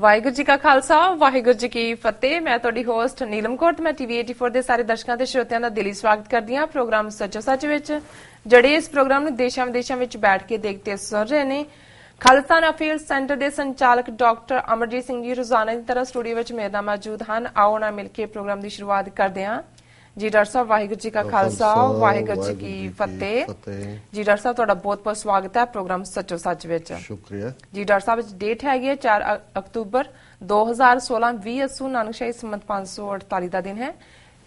ਵਾਹਿਗੁਰੂ ਜੀ ਕਾ ਖਾਲਸਾ, ਵਾਹਿਗੁਰੂ ਜੀ ਕੀ ਫਤਿਹ। ਮੈਂ ਤੁਹਾਡੀ ਹੋਸਟ ਨੀਲਮ ਕੌਰ ਤੇ ਮੈਂ ਟੀਵੀ 84 ਦੇ ਸਾਰੇ ਦਰਸ਼ਕਾਂ ਤੇ ਸਰੋਤਿਆਂ ਦਾ ਦਿਲੀ ਸਵਾਗਤ ਕਰਦੀ ਹਾਂ ਪ੍ਰੋਗਰਾਮ ਸੱਚੋ ਸੱਚ ਵਿੱਚ, ਜਿਹੜੇ ਇਸ ਪ੍ਰੋਗਰਾਮ ਨੂੰ ਦੇਸ਼ਾਂ ਵਿਦੇਸ਼ਾਂ ਵਿੱਚ ਬੈਠ ਕੇ ਦੇਖਦੇ ਸੁਣ ਰਹੇ ਨੇ। ਖਾਲਸਾ ਅਫੇਅਰ ਸੈਂਟਰ ਦੇ ਸੰਚਾਲਕ ਡਾਕਟਰ ਅਮਰਜੀਤ ਸਿੰਘ ਜੀ ਰੋਜ਼ਾਨਾ ਦੀ ਤਰ੍ਹਾਂ ਸਟੂਡੀਓ ਵਿੱਚ ਮੇਰੇ ਨਾਲ ਮੌਜੂਦ ਹਨ। ਆਓ ਨਾ ਮਿਲ ਕੇ ਪ੍ਰੋਗਰਾਮ ਦੀ ਸ਼ੁਰੂਆਤ ਕਰਦੇ ਹਾਂ। ਜੀ ਡਾਕਟਰ ਸਾਹਿਬ ਵਾਹਿਗੁਰੂ ਜੀ ਕਾ ਖਾਲਸਾ ਵਾਹਿਗੁਰੂ ਜੀ ਕੀ ਫਤਿਹ। ਜੀ ਡਾਕਟਰ ਸਾਹਿਬ ਤੁਹਾਡਾ ਬਹੁਤ ਬਹੁਤ ਸਵਾਗਤ ਹੈ ਪ੍ਰੋਗਰਾਮ ਸੱਚੋ ਸੱਚ ਵਿੱਚ। ਸ਼ੁਕਰੀਆ। ਜੀ ਡਾਕਟਰ ਸਾਹਿਬ ਅੱਜ ਡੇਟ ਹੈਗੀ ਹੈ 4 ਅ- ਅਕਤੂਬਰ 2016 20 ਅਸੂ ਨਾਨਕਸ਼ਾਹੀ ਸੰਮਤ 548 ਦਾ ਦਿਨ ਹੈ।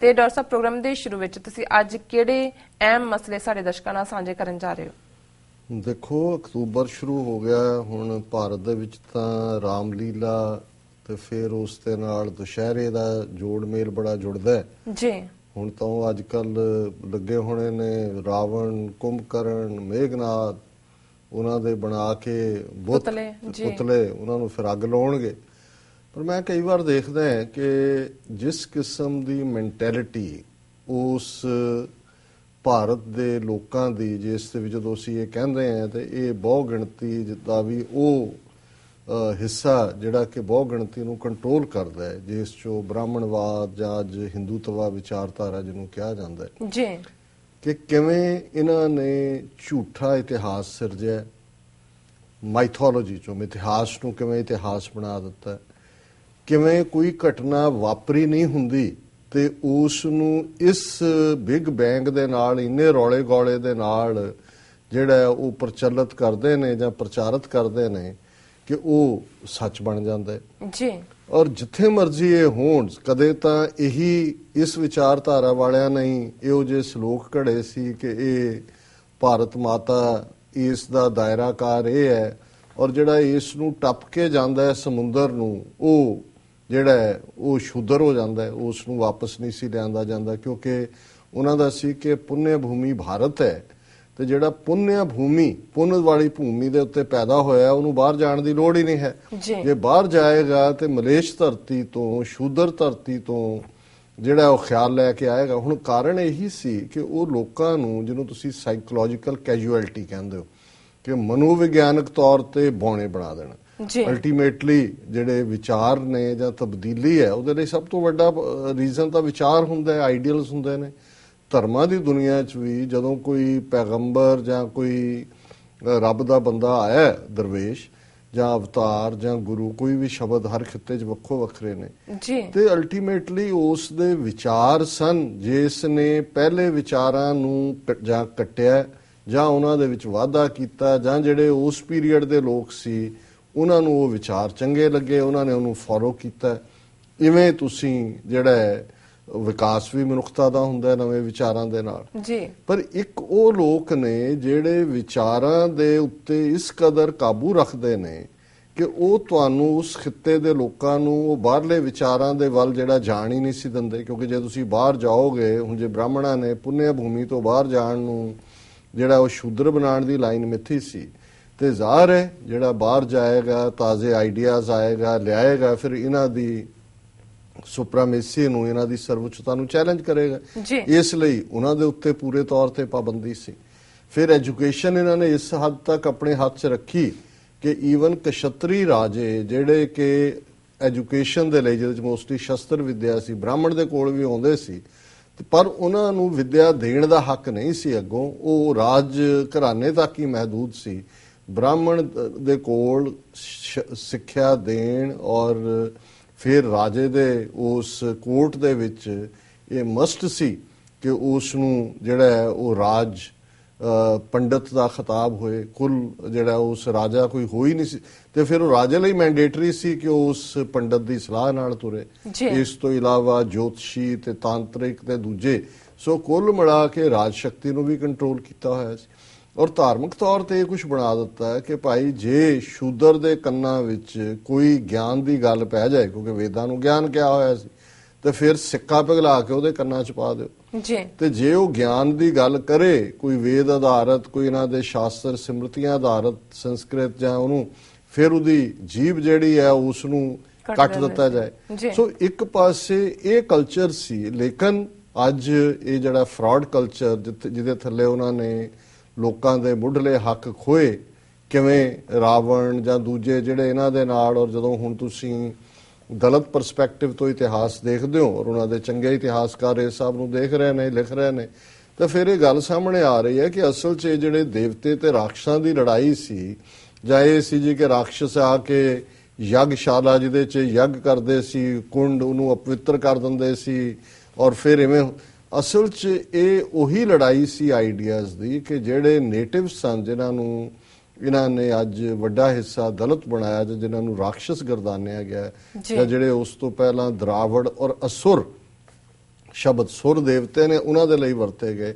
ਤੇ ਡਾਕਟਰ ਸਾਹਿਬ ਪ੍ਰੋਗਰਾਮ ਦੇ ਸ਼ੁਰੂ ਵਿੱਚ ਤੁਸੀਂ ਅੱਜ ਕਿਹੜੇ ਅਹਿਮ ਮਸਲੇ ਸਾਡੇ ਦਰਸ਼ਕਾਂ ਨਾਲ ਸਾਂਝੇ ਕਰਨ ਜਾ ਰਹੇ ਹੋ? ਦੇਖੋ ਅਕਤੂਬਰ ਸ਼ੁਰੂ ਹੋ ਗਿਆ ਹੁਣ ਭਾਰਤ ਦੇ ਵਿੱਚ ਤਾਂ ਰਾਮਲੀਲਾ ਤੇ ਫਿਰ ਉਸ ਦੇ ਨਾਲ ਦੁਸ਼ਹਿਰੇ ਦਾ ਜੋੜ ਮੇਲ ਬੜਾ ਜੁੜਦਾ ਹੈ। ਜੀ। ਹੁਣ ਤਾਂ ਅੱਜ ਕੱਲ ਲੱਗੇ ਹੋਣੇ ਨੇ ਰਾਵਣ ਕੁੰਭਕਰਨ ਮੇਘਨਾਥ ਉਹਨਾਂ ਦੇ ਬਣਾ ਕੇ ਬੁੱਤ ਪੁਤਲੇ, ਉਹਨਾਂ ਨੂੰ ਫਿਰ ਅੱਗ ਲਾਉਣਗੇ। ਪਰ ਮੈਂ ਕਈ ਵਾਰ ਦੇਖਦਾ ਹਾਂ ਕਿ ਜਿਸ ਕਿਸਮ ਦੀ ਮੈਂਟੈਲਿਟੀ ਉਸ ਭਾਰਤ ਦੇ ਲੋਕਾਂ ਦੀ ਜਿਸ ਦੇ ਵਿੱਚ ਜਦੋਂ ਅਸੀਂ ਇਹ ਕਹਿੰਦੇ ਹਾਂ ਤੇ ਇਹ ਬਹੁ ਗਿਣਤੀ ਜਿੱਦਾਂ ਵੀ ਉਹ ਹਿੱਸਾ ਜਿਹੜਾ ਕਿ ਬਹੁ ਗਿਣਤੀ ਨੂੰ ਕੰਟਰੋਲ ਕਰਦਾ ਹੈ ਜਿਸ ਚੋਂ ਬ੍ਰਾਹਮਣਵਾਦ ਜਾਂ ਅੱਜ ਹਿੰਦੂਤਵਾ ਵਿਚਾਰਧਾਰਾ ਜਿਹਨੂੰ ਕਿਹਾ ਜਾਂਦਾ ਹੈ ਜੀ ਕਿ ਕਿਵੇਂ ਇਹਨਾਂ ਨੇ ਝੂਠਾ ਇਤਿਹਾਸ ਸਿਰਜਿਆ ਮਾਈਥੋਲੋਜੀ ਚੋਂ ਇਤਿਹਾਸ ਨੂੰ ਕਿਵੇਂ ਇਤਿਹਾਸ ਬਣਾ ਦਿੱਤਾ। ਕਿਵੇਂ ਕੋਈ ਘਟਨਾ ਵਾਪਰੀ ਨਹੀਂ ਹੁੰਦੀ ਤੇ ਉਸ ਨੂੰ ਇਸ ਬਿਗ ਬੈਂਗ ਦੇ ਨਾਲ ਇੰਨੇ ਰੌਲੇ ਗੋਲੇ ਦੇ ਨਾਲ ਜਿਹੜਾ ਉਹ ਪ੍ਰਚਲਿਤ ਕਰਦੇ ਨੇ ਜਾਂ ਪ੍ਰਚਾਰਿਤ ਕਰਦੇ ਨੇ ਕਿ ਉਹ ਸੱਚ ਬਣ ਜਾਂਦਾ ਹੈ। ਜੀ। ਔਰ ਜਿੱਥੇ ਮਰਜ਼ੀ ਇਹ ਹੋਣ ਕਦੇ ਤਾਂ ਇਹੀ ਇਸ ਵਿਚਾਰਧਾਰਾ ਵਾਲਿਆਂ ਨਹੀਂ ਇਹੋ ਜਿਹੇ ਸ਼ਲੋਕ ਘੜੇ ਸੀ ਕਿ ਇਹ ਭਾਰਤ ਮਾਤਾ ਇਸ ਦਾ ਦਾਇਰਾਕਾਰ ਇਹ ਹੈ ਔਰ ਜਿਹੜਾ ਇਸ ਨੂੰ ਟੱਪ ਕੇ ਜਾਂਦਾ ਹੈ ਸਮੁੰਦਰ ਨੂੰ ਉਹ ਜਿਹੜਾ ਉਹ ਸ਼ੁੱਧਰ ਹੋ ਜਾਂਦਾ ਹੈ ਉਸ ਨੂੰ ਵਾਪਸ ਨਹੀਂ ਸੀ ਲਿਆਂਦਾ ਜਾਂਦਾ ਕਿਉਂਕਿ ਉਹਨਾਂ ਦਾ ਸੀ ਕਿ ਪੁੰਨਿਆ ਭੂਮੀ ਭਾਰਤ ਹੈ। ਤੇ ਜਿਹੜਾ ਪੁੰਨਿਆ ਭੂਮੀ ਪੁੰਨ ਵਾਲੀ ਭੂਮੀ ਦੇ ਉੱਤੇ ਪੈਦਾ ਹੋਇਆ ਉਹਨੂੰ ਬਾਹਰ ਜਾਣ ਦੀ ਲੋੜ ਹੀ ਨਹੀਂ ਹੈ। ਜੀ। ਬਾਹਰ ਜਾਏਗਾ ਤੇ ਮਲੇਸ਼ ਧਰਤੀ ਤੋਂ ਸ਼ੂਦਰ ਧਰਤੀ ਤੋਂ ਜਿਹੜਾ ਉਹ ਖਿਆਲ ਲੈ ਕੇ ਆਏਗਾ। ਹੁਣ ਕਾਰਨ ਇਹੀ ਸੀ ਕਿ ਉਹ ਲੋਕਾਂ ਨੂੰ ਜਿਹਨੂੰ ਤੁਸੀਂ ਸਾਈਕੋਲੋਜੀਕਲ ਕੈਜੂਅਲਟੀ ਕਹਿੰਦੇ ਹੋ ਕਿ ਮਨੋਵਿਗਿਆਨਕ ਤੌਰ ਤੇ ਬੌਣੇ ਬਣਾ ਦੇਣਾ। ਜੀ। ਅਲਟੀਮੇਟਲੀ ਜਿਹੜੇ ਵਿਚਾਰ ਨੇ ਜਾਂ ਤਬਦੀਲੀ ਹੈ ਉਹਦੇ ਲਈ ਸਭ ਤੋਂ ਵੱਡਾ ਰੀਜ਼ਨ ਤਾਂ ਵਿਚਾਰ ਹੁੰਦਾ ਹੈ ਆਈਡੀਅਲਸ ਹੁੰਦੇ ਨੇ। ਧਰਮਾਂ ਦੀ ਦੁਨੀਆ 'ਚ ਵੀ ਜਦੋਂ ਕੋਈ ਪੈਗੰਬਰ ਜਾਂ ਕੋਈ ਰੱਬ ਦਾ ਬੰਦਾ ਆਇਆ ਦਰਵੇਸ਼ ਜਾਂ ਅਵਤਾਰ ਜਾਂ ਗੁਰੂ ਕੋਈ ਵੀ ਸ਼ਬਦ ਹਰ ਖਿੱਤੇ 'ਚ ਵੱਖੋ ਵੱਖਰੇ ਨੇ। ਜੀ। ਤੇ ਅਲਟੀਮੇਟਲੀ ਉਸ ਦੇ ਵਿਚਾਰ ਸਨ ਜਿਸ ਨੇ ਪਹਿਲੇ ਵਿਚਾਰਾਂ ਨੂੰ ਜਾਂ ਕੱਟਿਆ ਜਾਂ ਉਹਨਾਂ ਦੇ ਵਿੱਚ ਵਾਧਾ ਕੀਤਾ ਜਾਂ ਜਿਹੜੇ ਉਸ ਪੀਰੀਅਡ ਦੇ ਲੋਕ ਸੀ ਉਹਨਾਂ ਨੂੰ ਉਹ ਵਿਚਾਰ ਚੰਗੇ ਲੱਗੇ ਉਹਨਾਂ ਨੇ ਉਹਨੂੰ ਫੋਲੋ ਕੀਤਾ। ਇਵੇਂ ਤੁਸੀਂ ਜਿਹੜਾ ਵਿਕਾਸ ਵੀ ਮਨੁੱਖਤਾ ਦਾ ਹੁੰਦਾ ਹੈ ਨਵੇਂ ਵਿਚਾਰਾਂ ਦੇ ਨਾਲ। ਜੀ। ਪਰ ਇੱਕ ਉਹ ਲੋਕ ਨੇ ਜਿਹੜੇ ਵਿਚਾਰਾਂ ਦੇ ਉੱਤੇ ਇਸ ਕਦਰ ਕਾਬੂ ਰੱਖਦੇ ਨੇ ਕਿ ਉਹ ਤੁਹਾਨੂੰ ਉਸ ਖਿੱਤੇ ਦੇ ਲੋਕਾਂ ਨੂੰ ਉਹ ਬਾਹਰਲੇ ਵਿਚਾਰਾਂ ਦੇ ਵੱਲ ਜਿਹੜਾ ਜਾਣ ਹੀ ਨਹੀਂ ਸੀ ਦਿੰਦੇ। ਕਿਉਂਕਿ ਜੇ ਤੁਸੀਂ ਬਾਹਰ ਜਾਓਗੇ ਹੁਣ ਜੇ ਬ੍ਰਾਹਮਣਾਂ ਨੇ ਪੁੰਨਿਆ ਭੂਮੀ ਤੋਂ ਬਾਹਰ ਜਾਣ ਨੂੰ ਜਿਹੜਾ ਉਹ ਸ਼ੂਦਰ ਬਣਾਉਣ ਦੀ ਲਾਈਨ ਮਿੱਥੀ ਸੀ ਤੇ ਜ਼ਾਹਰ ਹੈ ਜਿਹੜਾ ਬਾਹਰ ਜਾਏਗਾ ਤਾਜ਼ੇ ਆਈਡੀਆਜ਼ ਆਏਗਾ ਲਿਆਏਗਾ ਫਿਰ ਇਹਨਾਂ ਦੀ ਸੁਪਰਾਮੇਸੀ ਨੂੰ ਇਹਨਾਂ ਦੀ ਸਰਵਉੱਚਤਾ ਨੂੰ ਚੈਲੰਜ ਕਰੇਗਾ। ਇਸ ਲਈ ਉਹਨਾਂ ਦੇ ਉੱਤੇ ਪੂਰੇ ਤੌਰ ਤੇ ਪਾਬੰਦੀ ਸੀ। ਫਿਰ ਐਜੂਕੇਸ਼ਨ ਇਹਨਾਂ ਨੇ ਇਸ ਹੱਦ ਤੱਕ ਆਪਣੇ ਹੱਥ 'ਚ ਰੱਖੀ ਕਿ ਈਵਨ ਕਸ਼ਤਰੀ ਰਾਜੇ ਜਿਹੜੇ ਕਿ ਐਜੂਕੇਸ਼ਨ ਦੇ ਲਈ ਜਿਹਦੇ 'ਚ ਮੋਸਟਲੀ ਸ਼ਸਤਰ ਵਿਦਿਆ ਸੀ ਬ੍ਰਾਹਮਣ ਦੇ ਕੋਲ ਵੀ ਆਉਂਦੇ ਸੀ ਪਰ ਉਹਨਾਂ ਨੂੰ ਵਿਦਿਆ ਦੇਣ ਦਾ ਹੱਕ ਨਹੀਂ ਸੀ ਅੱਗੋਂ। ਉਹ ਰਾਜ ਘਰਾਣੇ ਤੱਕ ਹੀ ਮਹਦੂਦ ਸੀ। ਬ੍ਰਾਹਮਣ ਦੇ ਕੋਲ ਸਿੱਖਿਆ ਦੇਣ ਔਰ ਫਿਰ ਰਾਜੇ ਦੇ ਉਸ ਕੋਰਟ ਦੇ ਵਿੱਚ ਇਹ ਮਸਟ ਸੀ ਕਿ ਉਸ ਨੂੰ ਜਿਹੜਾ ਹੈ ਉਹ ਰਾਜ ਪੰਡਤ ਦਾ ਖਿਤਾਬ ਹੋਏ। ਕੁੱਲ ਜਿਹੜਾ ਉਸ ਰਾਜਾ ਕੋਈ ਹੋ ਹੀ ਨਹੀਂ ਸੀ। ਤੇ ਫਿਰ ਉਹ ਰਾਜੇ ਲਈ ਮੈਂਡੇਟਰੀ ਸੀ ਕਿ ਉਹ ਉਸ ਪੰਡਤ ਦੀ ਸਲਾਹ ਨਾਲ ਤੁਰੇ। ਇਸ ਤੋਂ ਇਲਾਵਾ ਜੋਤਸ਼ੀ ਤੇ ਤਾਂਤਰਿਕ ਤੇ ਦੂਜੇ। ਸੋ ਕੁੱਲ ਮਿਲਾ ਕੇ ਰਾਜ ਸ਼ਕਤੀ ਨੂੰ ਵੀ ਕੰਟਰੋਲ ਕੀਤਾ ਹੋਇਆ ਸੀ। ਔਰ ਧਾਰਮਿਕ ਤੌਰ ਤੇ ਇਹ ਕੁਝ ਬਣਾ ਦਿੱਤਾ ਹੈ ਕਿ ਭਾਈ ਜੇ ਸ਼ੂਦਰ ਦੇ ਕੰਨਾਂ ਵਿੱਚ ਕੋਈ ਗਿਆਨ ਦੀ ਗੱਲ ਪੈ ਜਾਏ ਕਿਉਂਕਿ ਵੇਦਾਂ ਨੂੰ ਗਿਆਨ ਕਿਹਾ ਹੋਇਆ ਸੀ ਤੇ ਫਿਰ ਸਿੱਕਾ ਪਿਘਲਾ ਕੇ ਉਹਦੇ ਕੰਨਾਂ 'ਚ ਪਾ ਦਿਓ। ਜੀ। ਤੇ ਜੇ ਉਹ ਗਿਆਨ ਦੀ ਗੱਲ ਕਰੇ ਕੋਈ ਵੇਦ ਆਧਾਰਤ ਕੋਈ ਇਹਨਾਂ ਦੇ ਸ਼ਾਸਤਰ ਸਿਮਰਤੀਆਂ ਆਧਾਰਤ ਸੰਸਕ੍ਰਿਤ ਜਾਂ ਉਹਨੂੰ ਫਿਰ ਉਹਦੀ ਜੀਬ ਜਿਹੜੀ ਹੈ ਉਸ ਨੂੰ ਕੱਟ ਦਿੱਤਾ। ਜਾਏ। ਸੋ ਇੱਕ ਪਾਸੇ ਇਹ ਕਲਚਰ ਸੀ ਲੇਕਿਨ ਅੱਜ ਇਹ ਜਿਹੜਾ ਫਰਾਡ ਕਲਚਰ ਜਿਹਦੇ ਥੱਲੇ ਉਹਨਾਂ ਨੇ ਲੋਕਾਂ ਦੇ ਮੁੱਢਲੇ ਹੱਕ ਖੋਏ, ਕਿਵੇਂ ਰਾਵਣ ਜਾਂ ਦੂਜੇ ਜਿਹੜੇ ਇਹਨਾਂ ਦੇ ਨਾਲ, ਔਰ ਜਦੋਂ ਹੁਣ ਤੁਸੀਂ ਗਲਤ ਪਰਸਪੈਕਟਿਵ ਤੋਂ ਇਤਿਹਾਸ ਦੇਖਦੇ ਹੋ, ਔਰ ਉਹਨਾਂ ਦੇ ਚੰਗੇ ਇਤਿਹਾਸਕਾਰ ਇਸ ਸਭ ਨੂੰ ਦੇਖ ਰਹੇ ਨੇ, ਲਿਖ ਰਹੇ ਨੇ, ਤਾਂ ਫਿਰ ਇਹ ਗੱਲ ਸਾਹਮਣੇ ਆ ਰਹੀ ਹੈ ਕਿ ਅਸਲ 'ਚ ਇਹ ਜਿਹੜੇ ਦੇਵਤੇ ਤੇ ਰਾਖਸ਼ਾਂ ਦੀ ਲੜਾਈ ਸੀ, ਜਾਂ ਇਹ ਸੀ ਜੀ ਕਿ ਰਾਖਸ਼ ਆ ਕੇ ਯੱਗਸ਼ਾਲਾ ਜਿਹਦੇ 'ਚ ਯੱਗ ਕਰਦੇ ਸੀ, ਕੁੰਡ ਉਹਨੂੰ ਅਪਵਿੱਤਰ ਕਰ ਦਿੰਦੇ ਸੀ, ਔਰ ਫਿਰ ਇਵੇਂ ਅਸਲ 'ਚ ਇਹ ਉਹੀ ਲੜਾਈ ਸੀ ਆਈਡੀਆਜ਼ ਦੀ ਕਿ ਜਿਹੜੇ ਨੇਟਿਵ ਸਨ ਜਿਨ੍ਹਾਂ ਨੂੰ ਇਹਨਾਂ ਨੇ ਅੱਜ ਵੱਡਾ ਹਿੱਸਾ ਦਲਿਤ ਬਣਾਇਆ ਜਾਂ ਜਿਨ੍ਹਾਂ ਨੂੰ ਰਾਖਸ਼ ਗਰਦਾਨਿਆ ਗਿਆ ਜੀ। ਜਿਹੜੇ ਉਸ ਤੋਂ ਪਹਿਲਾਂ ਦਰਾਵੜ ਔਰ ਅਸੁਰ ਸ਼ਬਦ ਸੁਰ ਦੇਵਤੇ ਨੇ ਉਹਨਾਂ ਦੇ ਲਈ ਵਰਤੇ ਗਏ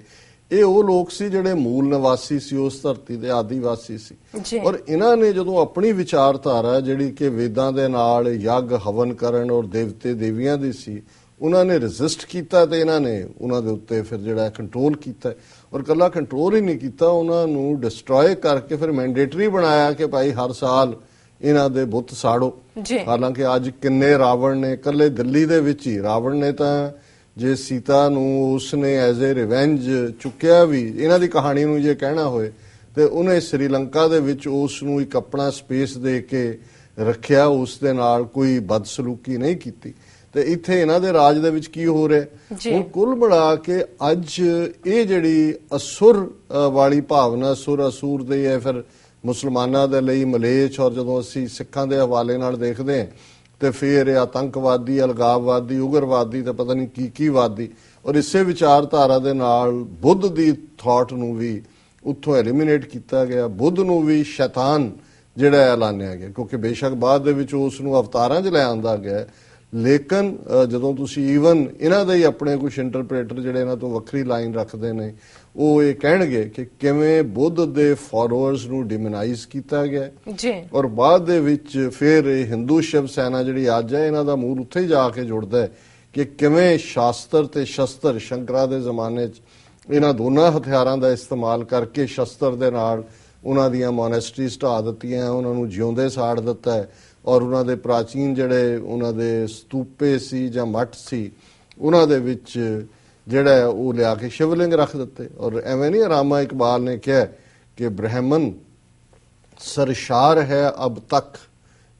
ਇਹ ਉਹ ਲੋਕ ਸੀ ਜਿਹੜੇ ਮੂਲ ਨਿਵਾਸੀ ਸੀ ਉਸ ਧਰਤੀ ਦੇ ਆਦੀਵਾਸੀ ਸੀ। ਔਰ ਇਹਨਾਂ ਨੇ ਜਦੋਂ ਆਪਣੀ ਵਿਚਾਰਧਾਰਾ ਜਿਹੜੀ ਕਿ ਵੇਦਾਂ ਦੇ ਨਾਲ ਯੱਗ ਹਵਨ ਕਰਨ ਔਰ ਦੇਵਤੇ ਦੇਵੀਆਂ ਦੀ ਸੀ ਉਹਨਾਂ ਨੇ ਰੈਜ਼ਿਸਟ ਕੀਤਾ ਤੇ ਇਹਨਾਂ ਨੇ ਉਹਨਾਂ ਦੇ ਉੱਤੇ ਫਿਰ ਜਿਹੜਾ ਕੰਟਰੋਲ ਕੀਤਾ ਔਰ ਕੱਲਾ ਕੰਟਰੋਲ ਹੀ ਨਹੀਂ ਕੀਤਾ ਉਹਨਾਂ ਨੂੰ ਡਿਸਟਰੋਏ ਕਰਕੇ ਫਿਰ ਮੈਂਡੇਟਰੀ ਬਣਾਇਆ ਕਿ ਭਾਈ ਹਰ ਸਾਲ ਇਹਨਾਂ ਦੇ ਬੁੱਤ ਸਾੜੋ। ਹਾਲਾਂਕਿ ਅੱਜ ਕਿੰਨੇ ਰਾਵਣ ਨੇ ਇਕੱਲੇ ਦਿੱਲੀ ਦੇ ਵਿੱਚ ਹੀ ਰਾਵਣ ਨੇ ਤਾਂ ਜੇ ਸੀਤਾ ਨੂੰ ਉਸਨੇ ਐਜ਼ ਅ ਰਿਵੈਂਜ ਚੁੱਕਿਆ ਵੀ ਇਹਨਾਂ ਦੀ ਕਹਾਣੀ ਨੂੰ ਜੇ ਕਹਿਣਾ ਹੋਏ ਤੇ ਉਹਨੇ ਸ੍ਰੀਲੰਕਾ ਦੇ ਵਿੱਚ ਉਸ ਨੂੰ ਇੱਕ ਆਪਣਾ ਸਪੇਸ ਦੇ ਕੇ ਰੱਖਿਆ ਉਸ ਦੇ ਨਾਲ ਕੋਈ ਬਦਸਲੂਕੀ ਨਹੀਂ ਕੀਤੀ। ਤੇ ਇੱਥੇ ਇਹਨਾਂ ਦੇ ਰਾਜ ਦੇ ਵਿੱਚ ਕੀ ਹੋ ਰਿਹਾ। ਹੁਣ ਕੁੱਲ ਮਿਲਾ ਕੇ ਅੱਜ ਇਹ ਜਿਹੜੀ ਅਸੁਰ ਵਾਲੀ ਭਾਵਨਾ ਸੁਰ ਅਸੂਰ ਦੇ ਹੈ ਫਿਰ ਮੁਸਲਮਾਨਾਂ ਦੇ ਲਈ ਮਲੇਛ ਔਰ ਜਦੋਂ ਅਸੀਂ ਸਿੱਖਾਂ ਦੇ ਹਵਾਲੇ ਨਾਲ ਦੇਖਦੇ ਹਾਂ ਤੇ ਫਿਰ ਇਹ ਆਤੰਕਵਾਦੀ ਅਲਗਾਵਵਾਦੀ ਉਗਰਵਾਦੀ ਤੇ ਪਤਾ ਨਹੀਂ ਕੀ ਕੀ ਵਾਦੀ ਔਰ ਇਸੇ ਵਿਚਾਰਧਾਰਾ ਦੇ ਨਾਲ ਬੁੱਧ ਦੀ ਥਾਟ ਨੂੰ ਵੀ ਉੱਥੋਂ ਐਲੀਮੀਨੇਟ ਕੀਤਾ ਗਿਆ। ਬੁੱਧ ਨੂੰ ਵੀ ਸ਼ੈਤਾਨ ਜਿਹੜਾ ਐਲਾਨਿਆ ਗਿਆ ਕਿਉਂਕਿ ਬੇਸ਼ੱਕ ਬਾਅਦ ਦੇ ਵਿੱਚ ਉਸ ਨੂੰ ਅਵਤਾਰਾਂ 'ਚ ਲੈ ਆਂਦਾ ਗਿਆ। ਲੇਕਿਨ ਜਦੋਂ ਤੁਸੀਂ ਈਵਨ ਇਹਨਾਂ ਦੇ ਹੀ ਆਪਣੇ ਕੁਝ ਇੰਟਰਪ੍ਰੀਟਰ ਜਿਹੜੇ ਇਹਨਾਂ ਤੋਂ ਵੱਖਰੀ ਲਾਈਨ ਰੱਖਦੇ ਨੇ ਉਹ ਇਹ ਕਹਿਣਗੇ ਕਿ ਕਿਵੇਂ ਬੁੱਧ ਦੇ ਫਾਲੋਅਰਸ ਨੂੰ ਡਿਮੋਨਾਈਜ਼ ਕੀਤਾ ਗਿਆ। ਜੀ ਔਰ ਬਾਅਦ ਦੇ ਵਿੱਚ ਫਿਰ ਇਹ ਹਿੰਦੂ ਸ਼ਿਵ ਸੈਨਾ ਜਿਹੜੀ ਅੱਜ ਹੈ ਇਹਨਾਂ ਦਾ ਮੂਲ ਉੱਥੇ ਹੀ ਜਾ ਕੇ ਜੁੜਦਾ ਹੈ ਕਿ ਕਿਵੇਂ ਸ਼ਾਸਤਰ ਤੇ ਸ਼ਸਤਰ ਸ਼ੰਕਰਾ ਦੇ ਜ਼ਮਾਨੇ 'ਚ ਇਹਨਾਂ ਦੋਨਾਂ ਹਥਿਆਰਾਂ ਦਾ ਇਸਤੇਮਾਲ ਕਰਕੇ ਸ਼ਸਤਰ ਦੇ ਨਾਲ ਉਹਨਾਂ ਦੀਆਂ ਮੋਨੈਸਟਰੀਜ਼ ਢਾ ਦਿੱਤੀਆਂ ਉਹਨਾਂ ਨੂੰ ਜਿਉਂਦੇ ਸਾੜ ਦਿੱਤਾ ਹੈ ਔਰ ਉਹਨਾਂ ਦੇ ਪ੍ਰਾਚੀਨ ਜਿਹੜੇ ਉਹਨਾਂ ਦੇ ਸਤੂਪੇ ਸੀ ਜਾਂ ਮੱਠ ਸੀ ਉਹਨਾਂ ਦੇ ਵਿੱਚ ਜਿਹੜਾ ਉਹ ਲਿਆ ਕੇ ਸ਼ਿਵਲਿੰਗ ਰੱਖ ਦਿੱਤੇ। ਔਰ ਐਵੇਂ ਨਹੀਂ ਰਾਮਾ ਇਕਬਾਲ ਨੇ ਕਿਹਾ ਕਿ ਬ੍ਰਹਮਨ ਸਰਸ਼ਾਰ ਹੈ ਅਬ ਤੱਕ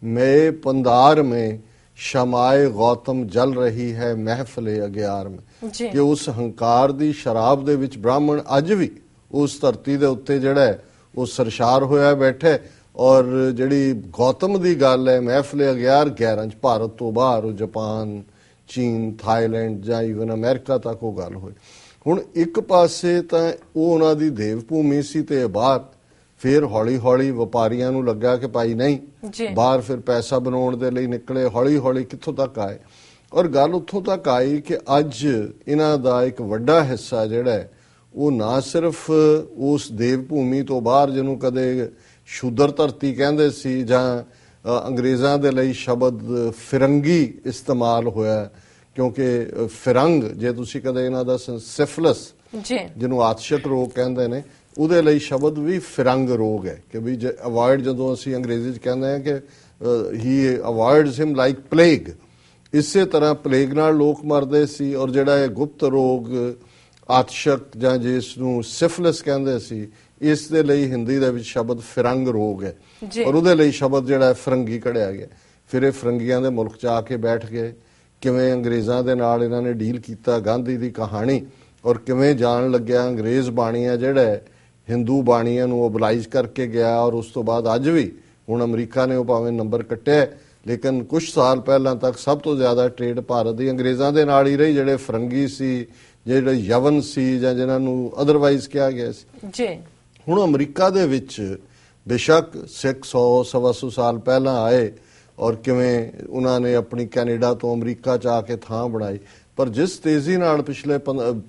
ਮੈਂ ਪੰਦਾਰ ਮੈਂ ਸ਼ਮਾਏ ਗੌਤਮ ਜਲ ਰਹੀ ਹੈ ਮਹਿਫਲੇ ਅਗਿਆਰ ਮੈਂ। ਕਿ ਉਸ ਹੰਕਾਰ ਦੀ ਸ਼ਰਾਬ ਦੇ ਵਿੱਚ ਬ੍ਰਾਹਮਣ ਅੱਜ ਵੀ ਉਸ ਧਰਤੀ ਦੇ ਉੱਤੇ ਜਿਹੜਾ ਉਹ ਸਰਸ਼ਾਰ ਹੋਇਆ ਬੈਠੇ ਔਰ ਜਿਹੜੀ ਗੌਤਮ ਦੀ ਗੱਲ ਹੈ ਮਹਿਫਿਲ ਅਗਿਆਰ 11 ਚ ਭਾਰਤ ਤੋਂ ਬਾਹਰ ਉਹ ਜਾਪਾਨ ਚੀਨ ਥਾਈਲੈਂਡ ਜਾਂ ਇਵਨ ਅਮਰੀਕਾ ਤੱਕ ਉਹ ਗੱਲ ਹੋਈ ਹੁਣ ਇੱਕ ਪਾਸੇ ਤਾਂ ਉਹ ਉਹਨਾਂ ਦੀ ਦੇਵ ਭੂਮੀ ਸੀ ਤੇ ਬਾਹਰ ਫਿਰ ਹੌਲੀ ਹੌਲੀ ਵਪਾਰੀਆਂ ਨੂੰ ਲੱਗਾ ਕਿ ਭਾਈ ਨਹੀਂ। ਬਾਹਰ ਫਿਰ ਪੈਸਾ ਬਣਾਉਣ ਦੇ ਲਈ ਨਿਕਲੇ ਹੌਲੀ ਹੌਲੀ ਕਿੱਥੋਂ ਤੱਕ ਆਏ ਔਰ ਗੱਲ ਉੱਥੋਂ ਤੱਕ ਆਈ ਕਿ ਅੱਜ ਇਹਨਾਂ ਦਾ ਇੱਕ ਵੱਡਾ ਹਿੱਸਾ ਜਿਹੜਾ ਉਹ ਨਾ ਸਿਰਫ ਉਸ ਦੇਵ ਭੂਮੀ ਤੋਂ ਬਾਹਰ ਜਿਹਨੂੰ ਕਦੇ ਸ਼ੂਦਰ ਧਰਤੀ ਕਹਿੰਦੇ ਸੀ ਜਾਂ ਅੰਗਰੇਜ਼ਾਂ ਦੇ ਲਈ ਸ਼ਬਦ ਫਿਰੰਗੀ ਇਸਤੇਮਾਲ ਹੋਇਆ ਕਿਉਂਕਿ ਫਿਰੰਗ ਜੇ ਤੁਸੀਂ ਕਦੇ ਇਹਨਾਂ ਦਾ ਸਿਫਲਸ ਜੀ। ਜਿਹਨੂੰ ਆਤਸ਼ਕ ਰੋਗ ਕਹਿੰਦੇ ਨੇ ਉਹਦੇ ਲਈ ਸ਼ਬਦ ਵੀ ਫਿਰੰਗ ਰੋਗ ਹੈ ਕਿ ਵੀ ਅਵੋਇਡ ਜਦੋਂ ਅਸੀਂ ਅੰਗਰੇਜ਼ੀ ਚ ਕਹਿੰਦੇ ਹਾਂ ਕਿ ਹੀ ਅਵੋਇਡਸ ਹਿਮ ਲਾਈਕ ਪਲੇਗ ਇਸੇ ਤਰ੍ਹਾਂ ਪਲੇਗ ਨਾਲ ਲੋਕ ਮਰਦੇ ਸੀ ਔਰ ਜਿਹੜਾ ਇਹ ਗੁਪਤ ਰੋਗ ਆਤਸ਼ਕ ਜਾਂ ਜਿਸ ਨੂੰ ਸਿਫਲਿਸ ਕਹਿੰਦੇ ਸੀ ਇਸ ਦੇ ਲਈ ਹਿੰਦੀ ਦੇ ਵਿੱਚ ਸ਼ਬਦ ਫਿਰੰਗ ਰੋਗ ਹੈ। ਔਰ ਉਹਦੇ ਲਈ ਸ਼ਬਦ ਜਿਹੜਾ ਹੈ ਫਰੰਗੀ ਕਢਿਆ ਗਿਆ। ਫਿਰ ਇਹ ਫਰੰਗੀਆਂ ਦੇ ਮੁਲਕ ਚ ਆ ਕੇ ਬੈਠ ਗਏ। ਕਿਵੇਂ ਅੰਗਰੇਜ਼ਾਂ ਦੇ ਨਾਲ ਇਹਨਾਂ ਨੇ ਡੀਲ ਕੀਤਾ ਗਾਂਧੀ ਦੀ ਕਹਾਣੀ। ਔਰ ਕਿਵੇਂ ਜਾਣ ਲੱਗਿਆ ਅੰਗਰੇਜ਼ ਬਾਣੀਆਂ ਜਿਹੜਾ ਹਿੰਦੂ ਬਾਣੀਆਂ ਨੂੰ ਓਬਲਾਈਜ਼ ਕਰਕੇ ਗਿਆ। ਔਰ ਉਸ ਤੋਂ ਬਾਅਦ ਅੱਜ ਵੀ ਹੁਣ ਅਮਰੀਕਾ ਨੇ ਉਹ ਭਾਵੇਂ ਨੰਬਰ ਕੱਟਿਆ ਲੇਕਿਨ ਕੁਝ ਸਾਲ ਪਹਿਲਾਂ ਤੱਕ ਸਭ ਤੋਂ ਜ਼ਿਆਦਾ ਟ੍ਰੇਡ ਭਾਰਤ ਦੀ ਅੰਗਰੇਜ਼ਾਂ ਦੇ ਨਾਲ ਹੀ ਰਹੀ ਜਿਹੜੇ ਫਰੰਗੀ ਸੀ ਜਿਹੜੇ ਯਵਨ ਸੀ ਜਾਂ ਜਿਨ੍ਹਾਂ ਨੂੰ ਅਦਰਵਾਈਜ਼ ਕਿਹਾ ਗਿਆ ਸੀ। ਜੀ। ਹੁਣ ਅਮਰੀਕਾ ਦੇ ਵਿੱਚ ਬੇਸ਼ੱਕ ਸਿੱਖ 100 ਸਵਾ ਸੌ ਸਾਲ ਪਹਿਲਾਂ ਆਏ ਔਰ ਕਿਵੇਂ ਉਹਨਾਂ ਨੇ ਆਪਣੀ ਕੈਨੇਡਾ ਤੋਂ ਅਮਰੀਕਾ ਚ ਆ ਕੇ ਥਾਂ ਬਣਾਈ, ਪਰ ਜਿਸ ਤੇਜ਼ੀ ਨਾਲ ਪਿਛਲੇ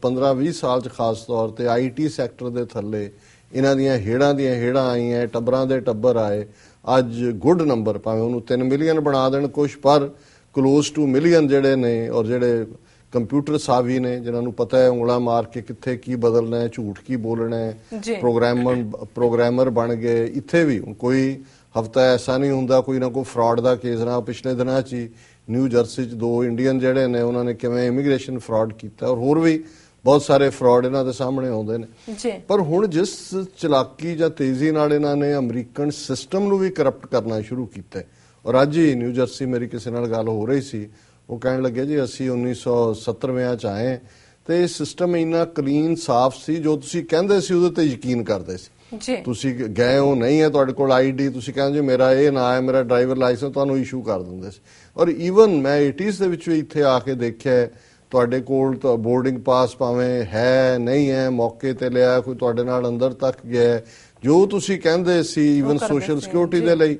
15-20 ਸਾਲ ਚ ਖਾਸ ਤੌਰ ਤੇ ਆਈਟੀ ਸੈਕਟਰ ਦੇ ਥੱਲੇ ਇਹਨਾਂ ਦੀਆਂ ਹੇੜਾਂ ਦੀਆਂ ਹੇੜਾਂ ਆਈਆਂ, ਟੱਬਰਾਂ ਦੇ ਟੱਬਰ ਆਏ, ਅੱਜ ਗੁੱਡ ਨੰਬਰ ਭਾਵੇਂ ਉਹਨੂੰ 3 ਮਿਲੀਅਨ ਬਣਾ ਦੇਣ ਕੁਛ, ਪਰ ਕਲੋਜ਼ ਟੂ ਮਿਲੀਅਨ ਜਿਹੜੇ ਨੇ ਔਰ ਜਿਹੜੇ ਕੰਪਿਊਟਰ ਸਾਵੀ ਨੇ ਜਿਨ੍ਹਾਂ ਨੂੰ ਪਤਾ ਹੈ ਉਂਗਲਾਂ ਮਾਰ ਕੇ ਕਿੱਥੇ ਕੀ ਬਦਲਣਾ ਹੈ ਝੂਠ ਕੀ ਬੋਲਣਾ ਹੈ। ਪ੍ਰੋਗਰਾਮਰ ਪ੍ਰੋਗਰਾਮਰ ਬਣ ਗਏ ਇੱਥੇ ਵੀ। ਕੋਈ ਹਫਤਾ ਐਸਾ ਨਹੀਂ ਹੁੰਦਾ ਕੋਈ ਨਾ ਕੋਈ ਫਰਾਡ ਦਾ ਕੇਸ ਨਾ ਪਿਛਲੇ ਦਿਨਾਂ 'ਚ ਹੀ ਨਿਊ ਜਰਸੀ 'ਚ ਦੋ ਇੰਡੀਅਨ ਜਿਹੜੇ ਨੇ ਉਹਨਾਂ ਨੇ ਕਿਵੇਂ ਇਮੀਗ੍ਰੇਸ਼ਨ ਫਰਾਡ ਕੀਤਾ। ਔਰ ਹੋਰ ਵੀ ਬਹੁਤ ਸਾਰੇ ਫਰਾਡ ਇਹਨਾਂ ਦੇ ਸਾਹਮਣੇ ਆਉਂਦੇ ਨੇ। ਜੀ। ਪਰ ਹੁਣ ਜਿਸ ਚਲਾਕੀ ਜਾਂ ਤੇਜ਼ੀ ਨਾਲ ਇਹਨਾਂ ਨੇ ਅਮਰੀਕਨ ਸਿਸਟਮ ਨੂੰ ਵੀ ਕਰਪਟ ਕਰਨਾ ਸ਼ੁਰੂ ਕੀਤਾ ਔਰ ਅੱਜ ਹੀ ਨਿਊ ਜਰਸੀ ਮੇਰੀ ਕਿਸੇ ਨਾਲ ਗੱਲ ਹੋ ਰਹੀ ਸੀ। ਉਹ ਕਹਿਣ ਲੱਗੇ ਜੀ ਅਸੀਂ 1970ਵਿਆਂ ਚ ਆਏ ਤੇ ਇਹ ਸਿਸਟਮ ਇੰਨਾ ਕਲੀਨ ਸਾਫ਼ ਸੀ ਜੋ ਤੁਸੀਂ ਕਹਿੰਦੇ ਸੀ ਉਹਦੇ ਤੇ ਯਕੀਨ ਕਰਦੇ ਸੀ। ਜੀ। ਤੁਸੀਂ ਗਏ ਹੋ ਨਹੀਂ ਹੈ ਤੁਹਾਡੇ ਕੋਲ ਆਈਡੀ ਤੁਸੀਂ ਕਹਿੰਦੇ ਜੀ ਮੇਰਾ ਇਹ ਨਾ ਹੈ ਮੇਰਾ ਡਰਾਈਵਰ ਲਾਇਸੈਂਸ ਤੁਹਾਨੂੰ ਇਸ਼ੂ ਕਰ ਦਿੰਦੇ ਸੀ। ਔਰ ਈਵਨ ਮੈਂ 80s ਦੇ ਵਿੱਚ ਵੀ ਇੱਥੇ ਆ ਕੇ ਦੇਖਿਆ ਤੁਹਾਡੇ ਕੋਲ ਤਾਂ ਬੋਰਡਿੰਗ ਪਾਸ ਭਾਵੇਂ ਹੈ ਨਹੀਂ ਹੈ ਮੌਕੇ ਤੇ ਲਿਆ ਕੋਈ ਤੁਹਾਡੇ ਨਾਲ ਅੰਦਰ ਤੱਕ ਗਿਆ ਜੋ ਤੁਸੀਂ ਕਹਿੰਦੇ ਸੀ ਈਵਨ ਸੋਸ਼ਲ ਸਿਕਿਉਰਿਟੀ। ਦੇ ਲਈ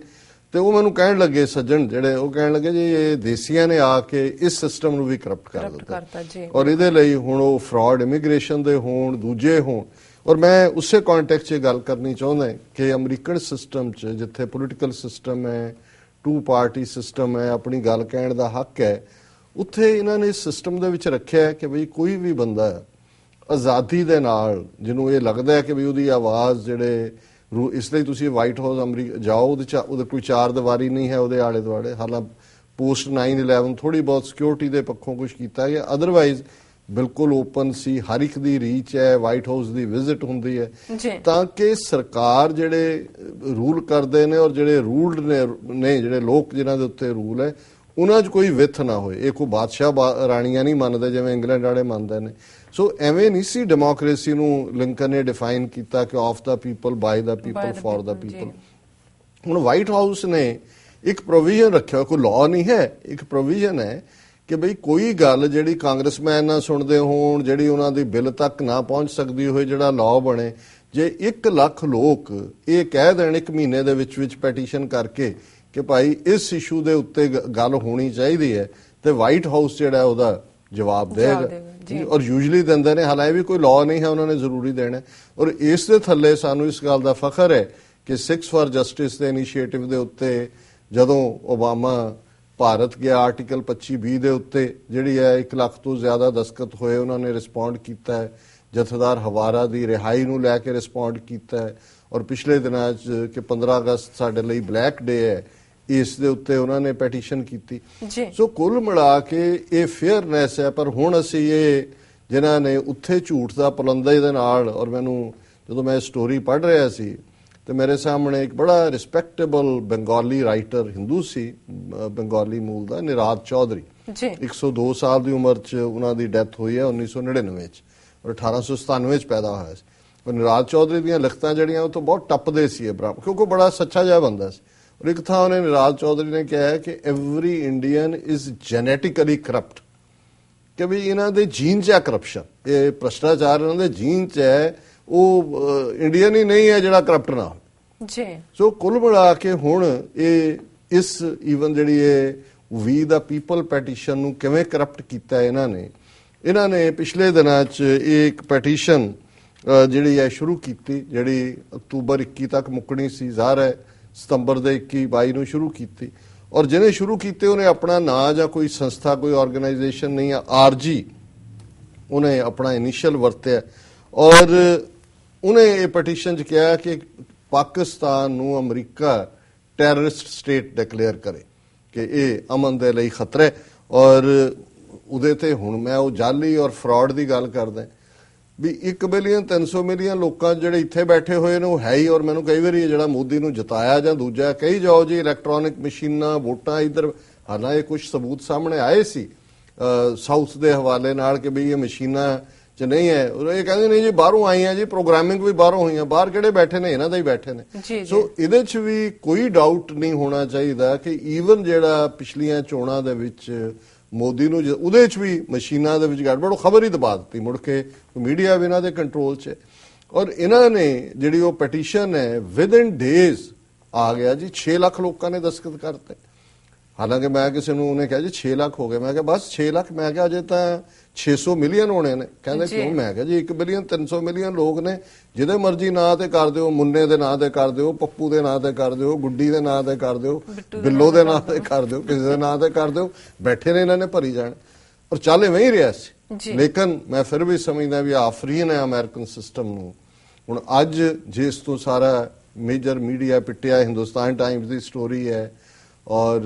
ਤੇ ਉਹ ਮੈਨੂੰ ਕਹਿਣ ਲੱਗੇ ਸੱਜਣ ਜਿਹੜੇ ਉਹ ਕਹਿਣ ਲੱਗੇ ਜੀ ਇਹ ਦੇਸੀਆਂ ਨੇ ਆ ਕੇ ਇਸ ਸਿਸਟਮ ਨੂੰ ਵੀ ਕਰਪਟ ਕਰ ਦਿੱਤਾ। ਔਰ ਇਹਦੇ ਲਈ ਹੁਣ ਉਹ ਫਰਾਡ ਇਮੀਗ੍ਰੇਸ਼ਨ ਦੇ ਹੋਣ ਦੂਜੇ ਹੋਣ। ਔਰ ਮੈਂ ਉਸੇ ਕੰਟੈਕਸਟ 'ਚ ਗੱਲ ਕਰਨੀ ਚਾਹੁੰਦਾ ਕਿ ਅਮਰੀਕਨ ਸਿਸਟਮ 'ਚ ਜਿੱਥੇ ਪੋਲਿਟੀਕਲ ਸਿਸਟਮ ਹੈ ਟੂ ਪਾਰਟੀ ਸਿਸਟਮ ਹੈ ਆਪਣੀ ਗੱਲ ਕਹਿਣ ਦਾ ਹੱਕ ਹੈ ਉੱਥੇ ਇਹਨਾਂ ਨੇ ਸਿਸਟਮ ਦੇ ਵਿੱਚ ਰੱਖਿਆ ਹੈ ਕਿ ਬਈ ਕੋਈ ਵੀ ਬੰਦਾ ਆਜ਼ਾਦੀ ਦੇ ਨਾਲ ਜਿਹਨੂੰ ਇਹ ਲੱਗਦਾ ਹੈ ਕਿ ਵੀ ਉਹਦੀ ਆਵਾਜ਼ ਜਿਹੜੇ ਇਸ ਲਈ ਤੁਸੀਂ ਵਾਈਟ ਹਾਊਸ ਅਮਰੀਕਾ ਜਾਓ ਉਹਦੇ ਚ ਉਹਦੇ ਕੋਈ ਚਾਰ ਦੀਵਾਰੀ ਨਹੀਂ ਹੈ ਉਹਦੇ ਆਲੇ ਦੁਆਲੇ। ਹਾਲਾਂ ਪੋਸਟ 9/11 ਥੋੜੀ ਬਹੁਤ ਸਿਕਿਉਰਿਟੀ ਦੇ ਪੱਖੋਂ ਕੁਝ ਕੀਤਾ ਗਿਆ। ਅਦਰਵਾਈਜ਼ ਬਿਲਕੁਲ ਓਪਨ ਸੀ ਹਰ ਇੱਕ ਦੀ ਰੀਚ ਹੈ ਵਾਈਟ ਹਾਊਸ ਦੀ ਵਿਜ਼ਿਟ ਹੁੰਦੀ ਹੈ। ਤਾਂ ਕਿ ਸਰਕਾਰ ਜਿਹੜੇ ਰੂਲ ਕਰਦੇ ਨੇ ਔਰ ਜਿਹੜੇ ਰੂਲਡ ਨੇ ਨੇ ਜਿਹੜੇ ਲੋਕ ਜਿਨ੍ਹਾਂ ਦੇ ਉੱਤੇ ਰੂਲ ਹੈ ਉਹਨਾਂ 'ਚ ਕੋਈ ਵਿਥ ਨਾ ਹੋਏ। ਇਹ ਕੋਈ ਬਾਦਸ਼ਾਹ ਰਾਣੀਆਂ ਨਹੀਂ ਮੰਨਦੇ ਜਿਵੇਂ ਇੰਗਲੈਂਡ ਵਾਲੇ ਮੰਨਦੇ ਨੇ। ਸੋ ਐਵੇਂ ਨਹੀਂ ਸੀ ਡੈਮੋਕ੍ਰੇਸੀ ਨੂੰ ਲਿੰਕਨ ਨੇ ਡਿਫਾਈਨ ਕੀਤਾ ਕਿ of the people by the people for the. People ਹੁਣ ਵਾਈਟ ਹਾਊਸ ਨੇ ਇੱਕ ਪ੍ਰੋਵੀਜ਼ਨ ਰੱਖਿਆ ਕੋਈ ਲਾਅ ਨਹੀਂ ਹੈ ਇੱਕ ਪ੍ਰੋਵੀਜ਼ਨ ਹੈ ਕਿ ਬਈ ਕੋਈ ਗੱਲ ਜਿਹੜੀ ਕਾਂਗਰਸਮੈਨ ਨਾ ਸੁਣਦੇ ਹੋਣ ਜਿਹੜੀ ਉਹਨਾਂ ਦੀ ਬਿੱਲ ਤੱਕ ਨਾ ਪਹੁੰਚ ਸਕਦੀ ਹੋਏ ਜਿਹੜਾ ਲਾਅ ਬਣੇ ਜੇ 1 ਲੱਖ ਲੋਕ ਇਹ ਕਹਿ ਦੇਣ ਇੱਕ ਮਹੀਨੇ ਦੇ ਵਿੱਚ ਵਿੱਚ ਪੈਟੀਸ਼ਨ ਕਰਕੇ ਕਿ ਭਾਈ ਇਸ ਇਸ਼ੂ ਦੇ ਉੱਤੇ ਗੱਲ ਹੋਣੀ ਚਾਹੀਦੀ ਹੈ ਤੇ ਵਾਈਟ ਹਾਊਸ ਜਿਹੜਾ ਉਹਦਾ ਜਵਾਬ ਦੇਗਾ, ਜੀ। ਔਰ ਯੂਜੂਲੀ ਦਿੰਦੇ ਨੇ ਹਾਲਾਂਕਿ ਵੀ ਕੋਈ ਲਾਅ ਨਹੀਂ ਹੈ ਉਹਨਾਂ ਨੇ ਜ਼ਰੂਰੀ ਦੇਣਾ। ਔਰ ਇਸ ਦੇ ਥੱਲੇ ਸਾਨੂੰ ਇਸ ਗੱਲ ਦਾ ਫਖਰ ਹੈ ਕਿ 6 ਫਾਰ ਜਸਟਿਸ ਦੇ ਇਨੀਸ਼ੀਏਟਿਵ ਦੇ ਉੱਤੇ ਜਦੋਂ ਓਬਾਮਾ ਭਾਰਤ ਗਿਆ ਆਰਟੀਕਲ 25 20 ਦੇ ਉੱਤੇ ਜਿਹੜੀ ਹੈ 1 ਲੱਖ ਤੋਂ ਜ਼ਿਆਦਾ ਦਸਖਤ ਹੋਏ ਉਹਨਾਂ ਨੇ ਰਿਸਪੌਂਡ ਕੀਤਾ ਹੈ ਜਥੇਦਾਰ ਹਵਾਰਾ ਦੀ ਰਿਹਾਈ ਨੂੰ ਲੈ ਕੇ ਰਿਸਪੌਂਡ ਕੀਤਾ ਹੈ ਔਰ ਪਿਛਲੇ ਦਿਨਾਂ 'ਚ ਕਿ 15 ਅਗਸਤ ਸਾਡੇ ਲਈ ਬਲੈਕ ਡੇ ਹੈ ਇਸ ਦੇ ਉੱਤੇ ਉਹਨਾਂ ਨੇ ਪੈਟੀਸ਼ਨ ਕੀਤੀ। ਸੋ ਕੁੱਲ ਮਿਲਾ ਕੇ ਇਹ ਫੇਅਰਨੈਸ ਹੈ ਪਰ ਹੁਣ ਅਸੀਂ ਇਹ ਜਿਨ੍ਹਾਂ ਨੇ ਉੱਥੇ ਝੂਠ ਦਾ ਪਲੰਦਾ ਦੇ ਨਾਲ ਔਰ ਮੈਨੂੰ ਜਦੋਂ ਮੈਂ ਸਟੋਰੀ ਪੜ੍ਹ ਰਿਹਾ ਸੀ ਤੇ ਮੇਰੇ ਸਾਹਮਣੇ ਇੱਕ ਬੜਾ ਰਿਸਪੈਕਟੇਬਲ ਬੰਗਾਲੀ ਰਾਈਟਰ ਹਿੰਦੂ ਸੀ ਬੰਗਾਲੀ ਮੂਲ ਦਾ ਨਿਰਾਦ ਚੌਧਰੀ। ਜੀ। 102 ਸਾਲ ਦੀ ਉਮਰ 'ਚ ਉਹਨਾਂ ਦੀ ਡੈਥ ਹੋਈ ਹੈ 1999 'ਚ ਔਰ 1897 'ਚ ਪੈਦਾ ਹੋਇਆ ਸੀ। ਨਿਰਾਜ ਚੌਧਰੀ ਦੀਆਂ ਲਿਖਤਾਂ ਜਿਹੜੀਆਂ ਉਹ ਤੋਂ ਬਹੁਤ ਟੱਪਦੇ ਸੀ ਇਹ ਬਰਾਬਰ ਕਿਉਂਕਿ ਉਹ ਬੜਾ ਸੱਚਾ ਜਿਹਾ ਬੰਦਾ ਸੀ। ਔਰ ਇੱਕ ਥਾਂ ਉਹਨੇ ਨਿਰਾਜ ਚੌਧਰੀ ਨੇ ਕਿਹਾ ਹੈ ਕਿ every Indian is genetically corrupt ਕਿ ਵੀ ਇਹਨਾਂ ਦੇ ਜੀਨ 'ਚ ਹੈ ਕਰਪਸ਼ਨ ਇਹ ਭ੍ਰਸ਼ਟਾਚਾਰ ਇਹਨਾਂ ਦੇ ਜੀਨ 'ਚ ਹੈ ਉਹ ਇੰਡੀਅਨ ਹੀ ਨਹੀਂ ਹੈ ਜਿਹੜਾ ਕਰਪਟ ਨਾ। ਜੀ। ਸੋ ਕੁੱਲ ਮਿਲਾ ਕੇ ਹੁਣ ਇਹ ਇਸ ਈਵਨ ਜਿਹੜੀ ਇਹ ਵੀ ਦਾ ਪੀਪਲ ਪੈਟੀਸ਼ਨ ਨੂੰ ਕਿਵੇਂ ਕਰਪਟ ਕੀਤਾ ਇਹਨਾਂ ਨੇ ਇਹਨਾਂ ਨੇ ਪਿਛਲੇ ਦਿਨਾਂ 'ਚ ਇੱਕ ਪੈਟੀਸ਼ਨ ਜਿਹੜੀ ਹੈ ਸ਼ੁਰੂ ਕੀਤੀ ਜਿਹੜੀ ਅਕਤੂਬਰ 21 ਤੱਕ ਮੁੱਕਣੀ ਸੀ ਜ਼ਾਹਰ ਹੈ। ਸਤੰਬਰ ਦੇ 21 22 ਨੂੰ ਸ਼ੁਰੂ ਕੀਤੀ। ਔਰ ਜਿਹਨੇ ਸ਼ੁਰੂ ਕੀਤੇ, ਉਹਨੇ ਆਪਣਾ ਨਾਂ ਜਾਂ ਕੋਈ ਸੰਸਥਾ, ਕੋਈ ਆਰਗੇਨਾਈਜੇਸ਼ਨ ਨਹੀਂ ਆ ਆਰਜੀ ਉਹਨੇ ਆਪਣਾ ਇਨੀਸ਼ੀਅਲ ਵਰਤਿਆ। ਔਰ ਉਹਨੇ ਇਹ ਪਟੀਸ਼ਨ 'ਚ ਕਿਹਾ ਕਿ ਪਾਕਿਸਤਾਨ ਨੂੰ ਅਮਰੀਕਾ ਟੈਰਰਿਸਟ ਸਟੇਟ ਡਿਕਲੇਅਰ ਕਰੇ, ਕਿ ਇਹ ਅਮਨ ਦੇ ਲਈ ਖਤਰਾ ਹੈ। ਔਰ ਉਹਦੇ ਤੇ ਹੁਣ ਮੈਂ ਉਹ ਜਾਲੀ ਔਰ ਫਰਾਡ ਦੀ ਗੱਲ ਕਰਦਾ। ਵੀ 1 ਬਿਲੀਅਨ 300 ਮਿਲੀਅਨ ਲੋਕਾਂ ਜਿਹੜੇ ਇੱਥੇ ਬੈਠੇ ਹੋਏ ਨੇ ਉਹ ਹੈ ਹੀ ਔਰ ਮੈਨੂੰ ਕਈ ਵਾਰੀ ਇਹ ਜਿਹੜਾ ਮੋਦੀ ਨੂੰ ਜਿਤਾਇਆ ਜਾਂ ਦੂਜਾ ਕਹੀ ਜਾਓ ਜੀ ਇਲੈਕਟ੍ਰੋਨਿਕ ਮਸ਼ੀਨਾਂ ਵੋਟਾਂ ਇਧਰ ਹਾਲਾਂਕਿ ਕੁਝ ਸਬੂਤ ਸਾਹਮਣੇ ਆਏ ਸੀ ਸਾਊਥ ਦੇ ਹਵਾਲੇ ਨਾਲ ਕਿ ਵੀ ਇਹ ਮਸ਼ੀਨਾਂ ਚ ਨਹੀਂ ਹੈ ਉਹ ਇਹ ਕਹਿੰਦੇ ਨਹੀਂ ਜੀ ਬਾਹਰੋਂ ਆਈਆਂ ਜੀ ਪ੍ਰੋਗਰਾਮਿੰਗ ਵੀ ਬਾਹਰੋਂ ਹੋਈਆਂ ਬਾਹਰ ਕਿਹੜੇ ਬੈਠੇ ਨੇ ਇਹਨਾਂ ਦੇ ਹੀ ਬੈਠੇ ਨੇ। ਸੋ ਇਹਦੇ ਚ ਵੀ ਕੋਈ ਡਾਊਟ ਨਹੀਂ ਹੋਣਾ ਚਾਹੀਦਾ ਕਿ ਈਵਨ ਜਿਹੜਾ ਪਿਛਲੀਆਂ ਚੋਣਾਂ ਦੇ ਵਿੱਚ ਮੋਦੀ ਨੂੰ ਜ- ਉਹਦੇ ਚ ਵੀ ਮਸ਼ੀਨਾਂ ਦੇ ਵਿੱਚ ਗੜਬੜ, ਉਹ ਖਬਰ ਹੀ ਦਬਾ ਦਿੱਤੀ, ਮੁੜ ਕੇ ਮੀਡੀਆ ਵੀ ਇਹਨਾਂ ਦੇ ਕੰਟਰੋਲ 'ਚ ਔਰ ਇਹਨਾਂ ਨੇ ਜਿਹੜੀ ਉਹ ਪਟੀਸ਼ਨ ਹੈ ਵਿਦ ਇਨ ਡੇਜ਼ ਆ ਗਿਆ ਜੀ 6 ਲੱਖ ਲੋਕਾਂ ਨੇ ਦਸਤਖਤ ਕਰਤੇ। ਹਾਲਾਂਕਿ ਮੈਂ ਕਿਸੇ ਨੂੰ ਉਹਨੇ ਕਿਹਾ ਜੀ 6 ਲੱਖ ਹੋ ਗਏ। ਮੈਂ ਕਿਹਾ ਬਸ 6 ਲੱਖ ਮੈਂ ਕਿਹਾ ਅਜੇ ਤਾਂ 600 ਮਿਲੀਅਨ ਹੋਣੇ ਨੇ। ਕਹਿੰਦੇ ਜੀ। ਕਿਉਂ? ਮੈਂ ਕਿਹਾ ਜੀ 1 ਬਿਲੀਅਨ 300 ਮਿਲੀਅਨ ਲੋਕ ਨੇ। ਜਿਹਦੇ ਮਰਜ਼ੀ ਨਾਂ ਤੇ ਕਰ ਦਿਓ ਮੁੰਨੇ ਦੇ ਨਾਂ ਤੇ ਕਰ ਦਿਓ ਪੱਪੂ ਦੇ ਨਾਂ ਤੇ ਕਰ ਦਿਓ ਗੁੱਡੀ ਦੇ ਨਾਂ ਤੇ ਕਰ ਦਿਓ ਬਿੱਲੋ ਦੇ ਨਾਂ ਤੇ ਕਰ ਦਿਓ ਕਿਸੇ ਦੇ ਨਾਂ ਤੇ ਕਰ ਦਿਓ। ਬੈਠੇ ਨੇ ਇਹਨਾਂ ਨੇ ਭਰੀ ਜਾਣ। ਔਰ ਚੱਲ ਇਵੇਂ ਹੀ ਰਿਹਾ ਜੀ। ਸੀ ਲੇਕਿਨ ਮੈਂ ਫਿਰ ਵੀ ਸਮਝਦਾ ਵੀ ਆਫਰੀਨ ਹੈ ਅਮਰੀਕਨ ਸਿਸਟਮ ਨੂੰ। ਹੁਣ ਅੱਜ ਜਿਸ ਤੋਂ ਸਾਰਾ ਮੇਜਰ ਮੀਡੀਆ ਪਿੱਟਿਆ ਹਿੰਦੁਸਤਾਨ ਟਾਈਮਜ਼ ਦੀ ਸਟੋਰੀ ਹੈ ਔਰ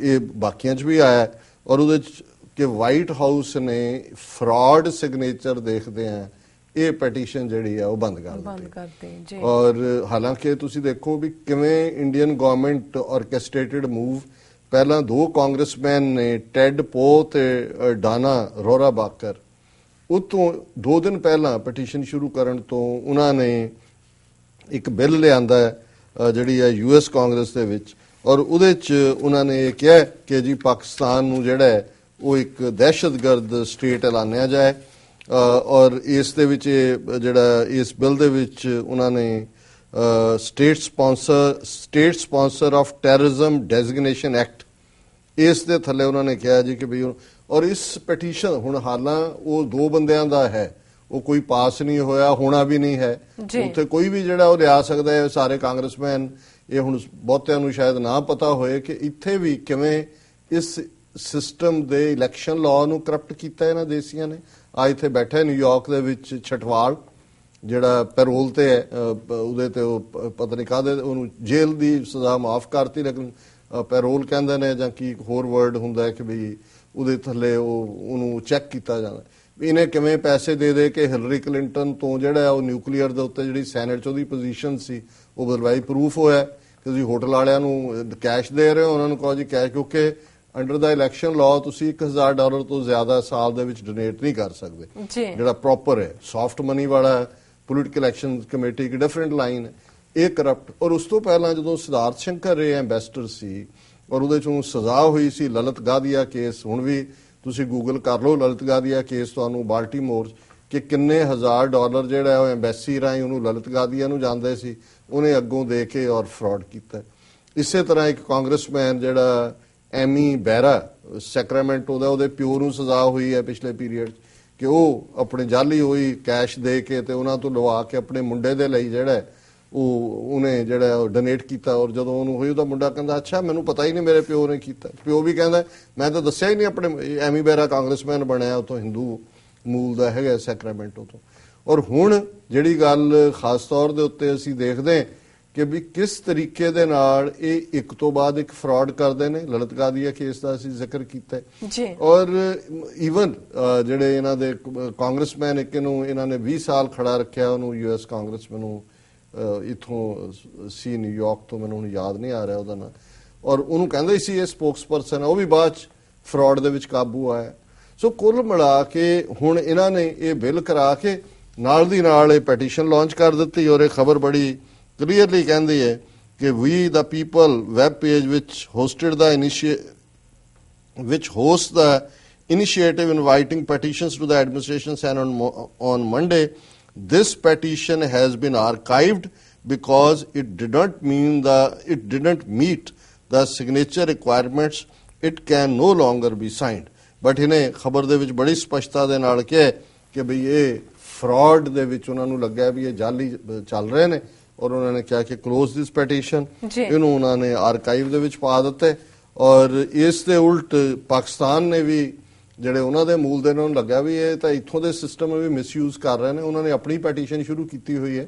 ਇਹ ਬਾਕੀਆਂ 'ਚ ਵੀ ਆਇਆ ਔਰ ਉਹਦੇ 'ਚ ਕਿ ਵਾਈਟ ਹਾਊਸ ਨੇ ਫਰਾਡ ਸਿਗਨੇਚਰ ਦੇਖਦੇ ਆ ਇਹ ਪੈਟੀਸ਼ਨ ਜਿਹੜੀ ਆ ਉਹ ਬੰਦ ਕਰ ਬੰਦ ਦਿੱਤੀ। ਕਰਦੇ ਜੀ। ਔਰ ਹਾਲਾਂਕਿ ਤੁਸੀਂ ਦੇਖੋ ਵੀ ਕਿਵੇਂ ਇੰਡੀਅਨ ਗਵਰਨਮੈਂਟ ਆਰਕੈਸਟ੍ਰੇਟਡ ਮੂਵ ਪਹਿਲਾਂ ਦੋ ਕਾਂਗਰਸਮੈਨ ਨੇ ਟੈਡ ਪੋ ਤੇ ਡਾਨਾ ਰੋਰਾ ਬਾਕਰ ਉਹ ਤੋਂ ਦੋ ਦਿਨ ਪਹਿਲਾਂ ਪਟੀਸ਼ਨ ਸ਼ੁਰੂ ਕਰਨ ਤੋਂ ਉਹਨਾਂ ਨੇ ਇੱਕ ਬਿੱਲ ਲਿਆਂਦਾ ਜਿਹੜੀ ਹੈ ਯੂਐਸ ਕਾਂਗਰਸ ਦੇ ਵਿੱਚ। ਔਰ ਉਹਦੇ ਚ ਉਹਨਾਂ ਨੇ ਇਹ ਕਿਹਾ ਕਿ ਜੀ ਪਾਕਿਸਤਾਨ ਨੂੰ ਜਿਹੜਾ ਹੈ ਉਹ ਇੱਕ ਦਹਿਸ਼ਤਗਰਦ ਸਟੇਟ ਐਲਾਨਿਆ ਜਾਏ। ਔਰ ਇਸ ਦੇ ਵਿੱਚ ਜਿਹੜਾ ਇਸ ਬਿੱਲ ਦੇ ਵਿੱਚ ਉਹਨਾਂ ਨੇ state sponsor state sponsor of terrorism designation act ਇਸ ਦੇ ਥੱਲੇ ਉਹਨਾਂ ਨੇ ਕਿਹਾ ਜੀ ਕਿ ਵੀ ਔਰ ਇਸ ਪਟੀਸ਼ਨ ਹੁਣ ਹਾਲਾਂ ਉਹ ਦੋ ਬੰਦਿਆਂ ਦਾ ਹੈ। ਉਹ ਕੋਈ ਪਾਸ ਨਹੀਂ ਹੋਇਆ ਹੋਣਾ ਵੀ ਨਹੀਂ ਹੈ। ਉੱਥੇ ਕੋਈ ਵੀ ਜਿਹੜਾ ਉਹ ਲਿਆ ਸਕਦਾ ਹੈ ਸਾਰੇ ਕਾਂਗਰਸਮੈਨ ਇਹ ਹੁਣ ਬਹੁਤਿਆਂ ਨੂੰ ਸ਼ਾਇਦ ਨਾ ਪਤਾ ਹੋਏ ਕਿ ਇੱਥੇ ਵੀ ਕਿਵੇਂ ਇਸ ਸਿਸਟਮ ਦੇ ਇਲੈਕਸ਼ਨ ਲਾਅ ਨੂੰ ਕਰਪਟ ਕੀਤਾ ਇਹਨਾਂ ਦੇਸੀਆਂ ਨੇ। ਆ ਇੱਥੇ ਬੈਠਾ ਹੈ ਨਿਊਯਾਰਕ ਦੇ ਵਿੱਚ ਛਟਵਾਲ, ਜਿਹੜਾ ਪੈਰੋਲ ਤੇ ਹੈ ਉਹਦੇ ਤੇ ਉਹ ਪਤਾ ਨਹੀਂ ਕਾਹਦੇ ਉਹਨੂੰ ਜੇਲ੍ਹ ਦੀ ਸਜ਼ਾ ਮਾਫ ਕਰਤੀ, ਲੇਕਿਨ ਪੈਰੋਲ ਕਹਿੰਦੇ ਨੇ ਜਾਂ ਕੀ ਹੋਰ ਵਰਡ ਹੁੰਦਾ ਕਿ ਵੀ ਉਹਦੇ ਥੱਲੇ ਉਹ, ਉਹਨੂੰ ਚੈੱਕ ਕੀਤਾ ਜਾਂਦਾ। ਇਹਨੇ ਕਿਵੇਂ ਪੈਸੇ ਦੇ ਦੇ ਕੇ ਹਿਲਰੀ ਕਲਿੰਟਨ ਤੋਂ ਜਿਹੜਾ ਉਹ ਨਿਊਕਲੀਅਰ ਦੇ ਉੱਤੇ ਜਿਹੜੀ ਸੈਨੇਟ 'ਚ ਉਹਦੀ ਪੋਜੀਸ਼ਨ ਸੀ ਉਹ ਬਦਲਵਾਈ ਪ੍ਰੂਫ ਹੋਇਆ ਕਿ ਤੁਸੀਂ ਹੋਟਲ ਵਾਲਿਆਂ ਨੂੰ ਕੈਸ਼ ਦੇ ਰਹੇ ਹੋ ਉਹਨਾਂ ਨੂੰ ਕਹੋ ਜੀ ਕੈਸ਼ ਕਿਉਂਕਿ ਅੰਡਰ ਦਾ ਇਲੈਕਸ਼ਨ ਲਾਅ ਤੁਸੀਂ 1000 ਡਾਲਰ ਤੋਂ ਜ਼ਿਆਦਾ ਸਾਲ ਦੇ ਵਿੱਚ ਡੋਨੇਟ ਨਹੀਂ ਕਰ ਸਕਦੇ। ਜਿਹੜਾ ਪ੍ਰੋਪਰ ਹੈ ਸੌਫਟ ਮਨੀ ਵਾਲਾ ਪੋਲਿਟੀਕਲ ਐਕਸ਼ਨ ਕਮੇਟੀ ਇੱਕ ਡਿਫਰੈਂਟ ਲਾਈਨ ਹੈ ਇਹ ਕਰਪਟ ਔਰ ਉਸ ਤੋਂ ਪਹਿਲਾਂ ਜਦੋਂ ਸਿਧਾਰਥ ਸ਼ੰਕਰ ਰੇ ਐਮਬੈਸਡਰ ਸੀ ਔਰ ਉਹਦੇ ਚੋਂ ਸਜ਼ਾ ਹੋਈ ਸੀ ਲਲਿਤ ਗਾਦੀਆ ਕੇਸ ਹੁਣ ਵੀ ਤੁਸੀਂ ਗੂਗਲ ਕਰ ਲਓ ਲਲਿਤ ਗਾਦੀਆ ਕੇਸ ਤੁਹਾਨੂੰ ਬਾਲਟੀਮੋਰ ਕਿ ਕਿੰਨੇ ਹਜ਼ਾਰ ਡਾਲਰ ਜਿਹੜਾ ਉਹ ਐਮਬੈਸੀ ਰਾਹੀਂ ਉਹਨੂੰ ਲਲਿਤ ਗਾਦੀਆ ਨੂੰ ਜਾਂਦੇ ਸੀ, ਉਹਨੇ ਅੱਗੋਂ ਦੇ ਕੇ ਔਰ ਫਰਾਡ ਕੀਤਾ। ਇਸੇ ਤਰ੍ਹਾਂ ਇੱਕ ਕਾਂਗਰਸਮੈਨ ਜਿਹੜਾ ਐਮੀ ਬੈਰਾ, ਸੈਕਰਾਮੈਂਟੋ ਦਾ ਉਹਦੇ ਪਿਓ ਨੂੰ ਸਜ਼ਾ ਹੋਈ ਹੈ ਪਿਛਲੇ ਪੀਰੀਅਡ ਕਿ ਉਹ ਆਪਣੇ ਜਾਲੀ ਹੋਈ ਕੈਸ਼ ਦੇ ਕੇ ਤੇ ਉਹਨਾਂ ਤੋਂ ਲਵਾ ਕੇ ਆਪਣੇ ਮੁੰਡੇ ਦੇ ਲਈ ਜਿਹੜਾ ਉਹ ਉਹਨੇ ਜਿਹੜਾ ਉਹ ਡੋਨੇਟ ਕੀਤਾ ਔਰ ਜਦੋਂ ਉਹਨੂੰ ਹੋਈ ਉਹਦਾ ਮੁੰਡਾ ਕਹਿੰਦਾ, ਅੱਛਾ, ਮੈਨੂੰ ਪਤਾ ਹੀ ਨਹੀਂ ਮੇਰੇ ਪਿਓ ਨੇ ਕੀਤਾ। ਪਿਓ ਵੀ ਕਹਿੰਦਾ, ਮੈਂ ਤਾਂ ਦੱਸਿਆ ਹੀ ਨਹੀਂ ਆਪਣੇ, ਐਮੀ ਬੈਰਾ ਕਾਂਗਰਸਮੈਨ ਬਣਿਆ ਉਤੋਂ ਹਿੰਦੂ ਮੂਲ ਦਾ ਹੈਗਾ ਸੈਕਰਾਮੈਂਟੋ ਤੋਂ। ਔਰ ਹੁਣ ਜਿਹੜੀ ਗੱਲ ਖਾਸ ਤੌਰ ਦੇ ਉੱਤੇ ਅਸੀਂ ਦੇਖਦੇ ਕਿ ਵੀ ਕਿਸ ਤਰੀਕੇ ਦੇ ਨਾਲ ਇਹ ਇੱਕ ਤੋਂ ਬਾਅਦ ਇੱਕ ਫਰਾਡ ਕਰਦੇ ਨੇ ਲਲਿਤ ਗਾਦੀਆ ਕੇਸ ਦਾ ਅਸੀਂ ਜ਼ਿਕਰ ਕੀਤਾ ਜੀ। ਔਰ ਈਵਨ ਜਿਹੜੇ ਇਹਨਾਂ ਦੇ ਕਾਂਗਰਸਮੈਨ ਇੱਕ ਨੂੰ ਇਹਨਾਂ ਨੇ 20 ਸਾਲ ਖੜਾ ਰੱਖਿਆ ਉਹਨੂੰ ਯੂਐਸ ਕਾਂਗਰਸਮੈਨ ਨੂੰ ਇੱਥੋਂ ਸੀ ਨਿਊਯਾਰਕ ਤੋਂ ਮੈਨੂੰ ਹੁਣ ਯਾਦ ਨਹੀਂ ਆ ਰਿਹਾ ਉਹਦਾ ਨਾਮ ਔਰ ਉਹਨੂੰ ਕਹਿੰਦੇ ਸੀ ਇਹ ਸਪੋਕਸਪਰਸਨ ਉਹ ਵੀ ਬਾਅਦ ਫਰਾਡ ਦੇ ਵਿੱਚ ਕਾਬੂ ਆਇਆ। ਸੋ ਕੁੱਲ ਮਿਲਾ ਕੇ ਹੁਣ ਇਹਨਾਂ ਨੇ ਇਹ ਬਿੱਲ ਕਰਾ ਕੇ ਨਾਲ ਦੀ ਨਾਲ ਇਹ ਪੈਟੀਸ਼ਨ ਲਾਂਚ ਕਰ ਦਿੱਤੀ ਔਰ ਇਹ ਖਬਰ ਬੜੀ ਕਲੀਅਰਲੀ ਕਹਿੰਦੀ ਹੈ ਕਿ we the people web page ਵਿੱਚ hosted the ਇਨੀਸ਼ੀਏ which hosts the initiative inviting petitions to the administration sent on, Mo- on Monday. This petition has been archived because it did not mean the it didn't meet the signature requirements. It can no longer be signed. But ਇਹਨੇ ਖਬਰ ਦੇ ਵਿੱਚ ਬੜੀ ਸਪਸ਼ਟਤਾ ਦੇ ਨਾਲ ਕਿਹਾ ਕਿ ਭਈ ਇਹ ਫਰਾਡ ਦੇ ਵਿੱਚ ਉਹਨਾਂ ਨੂੰ ਲੱਗਿਆ ਵੀ ਇਹ ਜਾਲੀ ਚੱਲ ਰਹੇ ਨੇ ਔਰ ਉਹਨਾਂ ਨੇ ਕਿਹਾ ਕਿ ਕਲੋਜ਼ ਦਿਸ ਪੈਟੀਸ਼ਨ। ਇਹਨੂੰ ਉਹਨਾਂ ਨੇ ਆਰਕਾਈਵ ਦੇ ਵਿੱਚ ਪਾ ਦਿੱਤਾ ਔਰ ਇਸ ਦੇ ਉਲਟ ਪਾਕਿਸਤਾਨ ਨੇ ਵੀ ਜਿਹੜੇ ਉਹਨਾਂ ਦੇ ਮੂਲ ਦੇ ਨੂੰ ਲੱਗਿਆ ਵੀ ਇਹ ਤਾਂ ਇੱਥੋਂ ਦੇ ਸਿਸਟਮ ਵੀ ਮਿਸਯੂਜ਼ ਕਰ ਰਹੇ ਨੇ। ਉਹਨਾਂ ਨੇ ਆਪਣੀ ਪੈਟੀਸ਼ਨ ਸ਼ੁਰੂ ਕੀਤੀ ਹੋਈ ਹੈ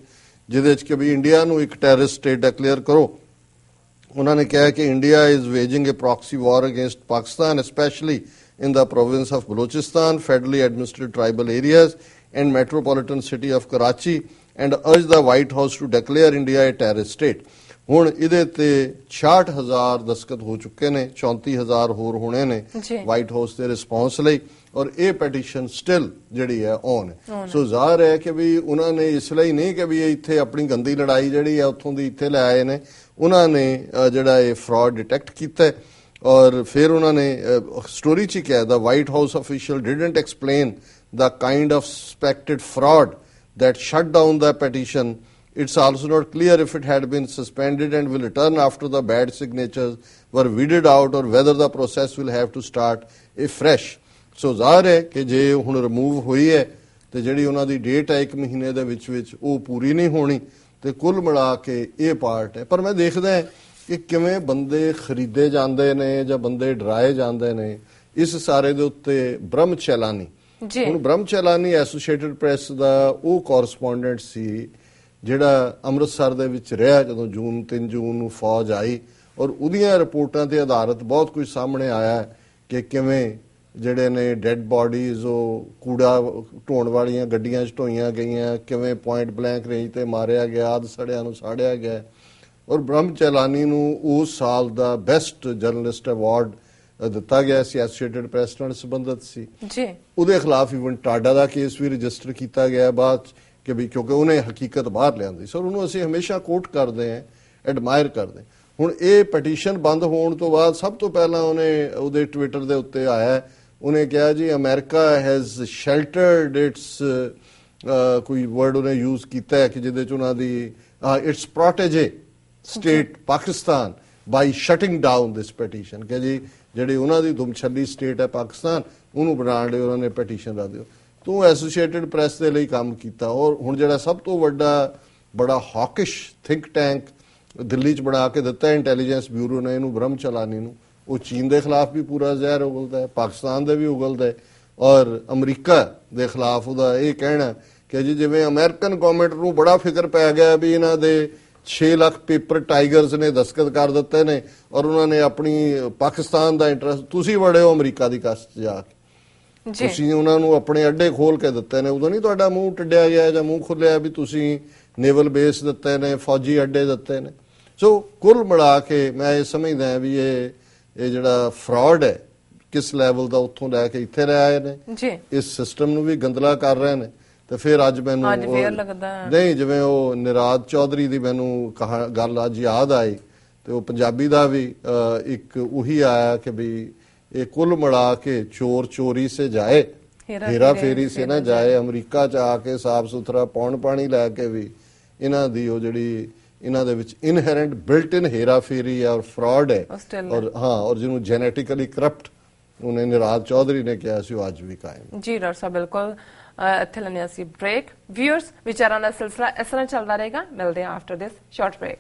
ਜਿਹਦੇ ਵਿੱਚ ਕਿ ਵੀ ਇੰਡੀਆ ਨੂੰ ਇੱਕ ਟੈਰਰਿਸਟ ਸਟੇਟ ਡਿਕਲੇਅਰ ਕਰੋ। ਉਹਨਾਂ ਨੇ ਕਿਹਾ ਕਿ India is waging a proxy war against Pakistan specially in the province of Balochistan, federally administered tribal areas, and metropolitan city of Karachi, and urged the White House to declare India a terrorist state. ਹੁਣ ਇਹਦੇ ਤੇ 66000 ਦਸਖਤ ਹੋ ਚੁੱਕੇ ਨੇ 34000 ਹੋਰ ਹੋਣੇ ਨੇ। White house ਦੇ ਰਿਸਪੌਂਸ ਲਈ ਔਰ ਇਹ ਪੈਟੀਸ਼ਨ ਸਟਿਲ ਜਿਹੜੀ ਹੈ ਔਨ। ਸੋ ਜ਼ਾਹਰ ਹੈ ਕਿ ਵੀ ਉਹਨਾਂ ਨੇ ਇਸ ਲਈ ਨਹੀਂ ਕਿ ਵੀ ਇੱਥੇ ਆਪਣੀ ਗੰਦੀ ਲੜਾਈ ਜਿਹੜੀ ਹੈ ਉੱਥੋਂ ਦੀ ਇੱਥੇ ਲੈ ਆਏ ਨੇ ਉਹਨਾਂ ਨੇ ਅ, ਜਿਹੜਾ ਇਹ ਫਰਾਡ ਡਿਟੈਕਟ ਕੀਤਾ ਹੈ ਔਰ ਫਿਰ ਉਹਨਾਂ ਨੇ ਸਟੋਰੀ ਚ ਹੀ ਕਿਹਾ the White House official didn't explain the kind of suspected fraud that shut down the petition. It's also not clear if it had been suspended and will return after the bad signatures were weeded out or whether the process will have to start afresh. So ਜ਼ਾਹਰ ਹੈ ਕਿ ਜੇ ਹੁਣ remove ਹੋਈ ਹੈ ਤੇ ਜਿਹੜੀ ਉਹਨਾਂ ਦੀ ਡੇਟ ਹੈ 1 ਮਹੀਨੇ ਦੇ ਵਿੱਚ ਵਿੱਚ ਉਹ ਪੂਰੀ ਨਹੀਂ ਹੋਣੀ ਤੇ ਕੁੱਲ ਮਿਲਾ ਕੇ ਇਹ ਪਾਰਟ ਹੈ। ਪਰ ਮੈਂ ਦੇਖਦਾ ਹਾਂ ਕਿ ਕਿਵੇਂ ਬੰਦੇ ਖਰੀਦੇ ਜਾਂਦੇ ਨੇ ਜਾਂ ਬੰਦੇ ਡਰਾਏ ਜਾਂਦੇ ਨੇ ਇਸ ਸਾਰੇ ਦੇ ਉੱਤੇ ਬ੍ਰਹਮ ਚੈਲਾਨੀ। ਜੀ। ਹੁਣ ਬ੍ਰਹਮ ਚੈਲਾਨੀ ਐਸੋਸੀਏਟਿਡ ਪ੍ਰੈਸ ਦਾ ਉਹ ਕੋਰਸਪੋਂਡੈਂਟ ਸੀ ਜਿਹੜਾ ਅੰਮ੍ਰਿਤਸਰ ਦੇ ਵਿੱਚ ਰਿਹਾ ਜਦੋਂ ਜੂਨ 3 ਜੂਨ ਨੂੰ ਫੌਜ ਆਈ। ਔਰ ਉਹਦੀਆਂ ਰਿਪੋਰਟਾਂ ਤੇ ਆਧਾਰਿਤ ਬਹੁਤ ਕੁਝ ਸਾਹਮਣੇ ਆਇਆ ਕਿ ਕਿਵੇਂ ਜਿਹੜੇ ਨੇ ਡੈੱਡ ਬਾਡੀਜ਼ ਉਹ ਕੂੜਾ ਢੋਣ ਵਾਲੀਆਂ ਗੱਡੀਆਂ 'ਚ ਢੋਈਆਂ ਗਈਆਂ ਕਿਵੇਂ ਪੁਆਇੰਟ ਬਲੈਂਕ ਰੇਂਜ ਤੇ ਮਾਰਿਆ ਗਿਆ ਆਦ ਸੜਿਆਂ ਨੂੰ ਸਾੜਿਆ ਗਿਆ। ਔਰ ਬ੍ਰਹਮ ਚੈਲਾਨੀ ਨੂੰ ਉਸ ਸਾਲ ਦਾ ਬੈਸਟ ਜਰਨਲਿਸਟ ਅਵਾਰਡ ਦਿੱਤਾ ਗਿਆ ਸੀ ਐਸੋਸੀਏਟਿਡ ਪ੍ਰੈਸ ਨਾਲ ਸੰਬੰਧਿਤ ਸੀ। ਜੀ। ਉਹਦੇ ਖਿਲਾਫ ਇਵਨ ਟਾਡਾ ਦਾ ਕੇਸ ਵੀ ਰਜਿਸਟਰ ਕੀਤਾ ਗਿਆ ਬਾਅਦ ਕਿ ਵੀ ਕਿਉਂਕਿ ਉਹਨੇ ਹਕੀਕਤ ਬਾਹਰ ਲਿਆਂਦੀ ਸਰ ਉਹਨੂੰ ਅਸੀਂ ਹਮੇਸ਼ਾ ਕੋਟ ਕਰਦੇ ਹਾਂ ਐਡਮਾਇਰ ਕਰਦੇ। ਹੁਣ ਇਹ ਪਟੀਸ਼ਨ ਬੰਦ ਹੋਣ ਤੋਂ ਬਾਅਦ ਸਭ ਤੋਂ ਪਹਿਲਾਂ ਉਹਨੇ ਉਹਦੇ ਟਵਿੱਟਰ ਦੇ ਉੱਤੇ ਆਇਆ ਉਹਨੇ ਕਿਹਾ ਜੀ ਅਮਰੀਕਾ ਹੈਜ਼ ਸ਼ੈਲਟਰਡ ਇਟਸ ਕੋਈ ਵਰਡ ਉਹਨੇ ਯੂਜ਼ ਕੀਤਾ ਹੈ ਕਿ ਜਿਹਦੇ ਚ ਉਹਨਾਂ ਦੀ its protege state Pakistan by shutting down this petition ਕਿ ਜੀ ਜਿਹੜੀ ਉਹਨਾਂ ਦੀ ਦੁਮਛੱਲੀ ਸਟੇਟ ਹੈ ਪਾਕਿਸਤਾਨ ਉਹਨੂੰ ਬਣਾਉਣ ਲਈ ਉਹਨਾਂ ਨੇ ਪਟੀਸ਼ਨ ਰੱਖ ਦਿਓ ਤੂੰ ਐਸੋਸੀਏਟਿਡ ਪ੍ਰੈਸ ਦੇ ਲਈ ਕੰਮ ਕੀਤਾ। ਔਰ ਹੁਣ ਜਿਹੜਾ ਸਭ ਤੋਂ ਵੱਡਾ ਬੜਾ ਹੌਕਿਸ਼ ਥਿੰਕ ਟੈਂਕ ਦਿੱਲੀ ਚ ਬਣਾ ਕੇ ਦਿੱਤਾ ਇੰਟੈਲੀਜੈਂਸ ਬਿਊਰੋ ਨੇ ਇਹਨੂੰ ਬ੍ਰਹਮ ਚਲਾਨੀ ਨੂੰ। ਉਹ ਚੀਨ ਦੇ ਖਿਲਾਫ ਵੀ ਪੂਰਾ ਜ਼ਹਿਰ ਉਗਲਦਾ ਹੈ ਪਾਕਿਸਤਾਨ ਦੇ ਵੀ ਉਗਲਦਾ ਹੈ ਔਰ ਅਮਰੀਕਾ ਦੇ ਖਿਲਾਫ ਉਹਦਾ ਇਹ ਕਹਿਣਾ ਕਿ ਜੀ ਜਿਵੇਂ ਅਮਰੀਕਨ ਗਵਰਨਮੈਂਟ ਨੂੰ ਬੜਾ ਫਿਕਰ ਪੈ ਗਿਆ ਵੀ ਇਹਨਾਂ ਦੇ 6 ਲੱਖ ਪੇਪਰ ਟਾਈਗਰਸ ਨੇ ਦਸਤਖਤ ਕਰ ਦਿੱਤੇ ਨੇ ਔਰ ਉਹਨਾਂ ਨੇ ਆਪਣੀ ਪਾਕਿਸਤਾਨ ਦਾ ਇੰਟਰਸਟ ਤੁਸੀਂ ਵੜੇ ਹੋ ਅਮਰੀਕਾ ਦੀ ਕਸਟ 'ਚ ਜਾ ਕੇ। ਤੁਸੀਂ ਉਹਨਾਂ ਨੂੰ ਆਪਣੇ ਅੱਡੇ ਖੋਲ ਕੇ ਦਿੱਤੇ ਨੇ ਉਦੋਂ ਨਹੀਂ ਤੁਹਾਡਾ ਮੂੰਹ ਟੱਡਿਆ ਗਿਆ ਜਾਂ ਮੂੰਹ ਖੁੱਲਿਆ ਵੀ ਤੁਸੀਂ ਨੇਵਲ ਬੇਸ ਦਿੱਤੇ ਨੇ ਫੌਜੀ ਅੱਡੇ ਦਿੱਤੇ ਨੇ। ਸੋ ਕੁੱਲ ਮਿਲਾ ਕੇ ਮੈਂ ਇਹ ਸਮਝਦਾ ਵੀ ਇਹ ਇਹ ਜਿਹੜਾ ਫਰਾਡ ਹੈ ਕਿਸ ਲੈਵਲ ਦਾ ਉੱਥੋਂ ਲੈ ਕੇ ਇੱਥੇ ਰਹਿ ਆਏ ਨੇ? ਜੀ। ਇਸ ਸਿਸਟਮ ਨੂੰ ਵੀ ਗੰਦਲਾ ਕਰ ਰਹੇ ਨੇ। ਤੇ ਫਿਰ ਅੱਜ ਮੈਨੂੰ ਅੱਜ ਫੇਰ ਲੱਗਦਾ। ਨਹੀਂ ਜਿਵੇਂ ਉਹ ਨਿਰਾਦ ਚੌਧਰੀ ਦੀ ਮੈਨੂੰ ਕਹਾ ਗੱਲ ਅੱਜ ਯਾਦ ਆਈ। ਤੇ ਉਹ ਪੰਜਾਬੀ ਦਾ ਵੀ ਇੱਕ ਉਹੀ ਆਇਆ ਕਿ ਵੀ ਇਹ ਕੁੱਲ ਮਿਲਾ ਕੇ ਚੋਰ ਚੋਰੀ ਸੇ ਜਾਏ। ਹੇਰਾ ਫੇਰੀ ਸੇ ਨਾ ਜਾਏ। ਅਮਰੀਕਾ ਚ ਆ ਕੇ ਸਾਫ਼ ਸੁਥਰਾ ਪੌਣ ਪਾਣੀ ਲੈ ਕੇ ਵੀ ਇਹਨਾਂ ਦੀ ਉਹ ਜਿਹੜੀ ਇਹਨਾਂ ਦੇ ਵਿੱਚ ਇਨਹੈਰੈਂਟ ਬਿਲਟ ਇਨ ਹੇਰਾ ਫੇਰੀ ਹੈ ਔਰ ਫਰਾਡ ਹੈ। ਔਰ ਹਾਂ ਔਰ ਜਿਹਨੂੰ ਜੈਨੇਟਿਕਲੀ ਕਰਪਟ ਉਹਨੇ ਨਿਰਾਦ ਚੌਧਰੀ ਨੇ ਕਿਹਾ ਸੀ ਉਹ ਅੱਜ ਵੀ ਕਾਇਮ। ਜੀ ਡਾਕਟਰ ਸਾਹਿਬ ਬਿਲਕੁਲ ਇੱਥੇ ਲੈਣੇ ਅਸੀਂ ਬ੍ਰੇਕ ਵਿਊਅਰਸ ਵਿਚਾਰਾਂ ਦਾ ਸਿਲਸਿਲਾ ਇਸ ਤਰ੍ਹਾਂ ਚੱਲਦਾ ਰਹੇਗਾ ਮਿਲਦੇ ਹਾਂ ਆਫਟਰ ਦਿਸ ਸ਼ਾਰਟ ਬ੍ਰੇਕ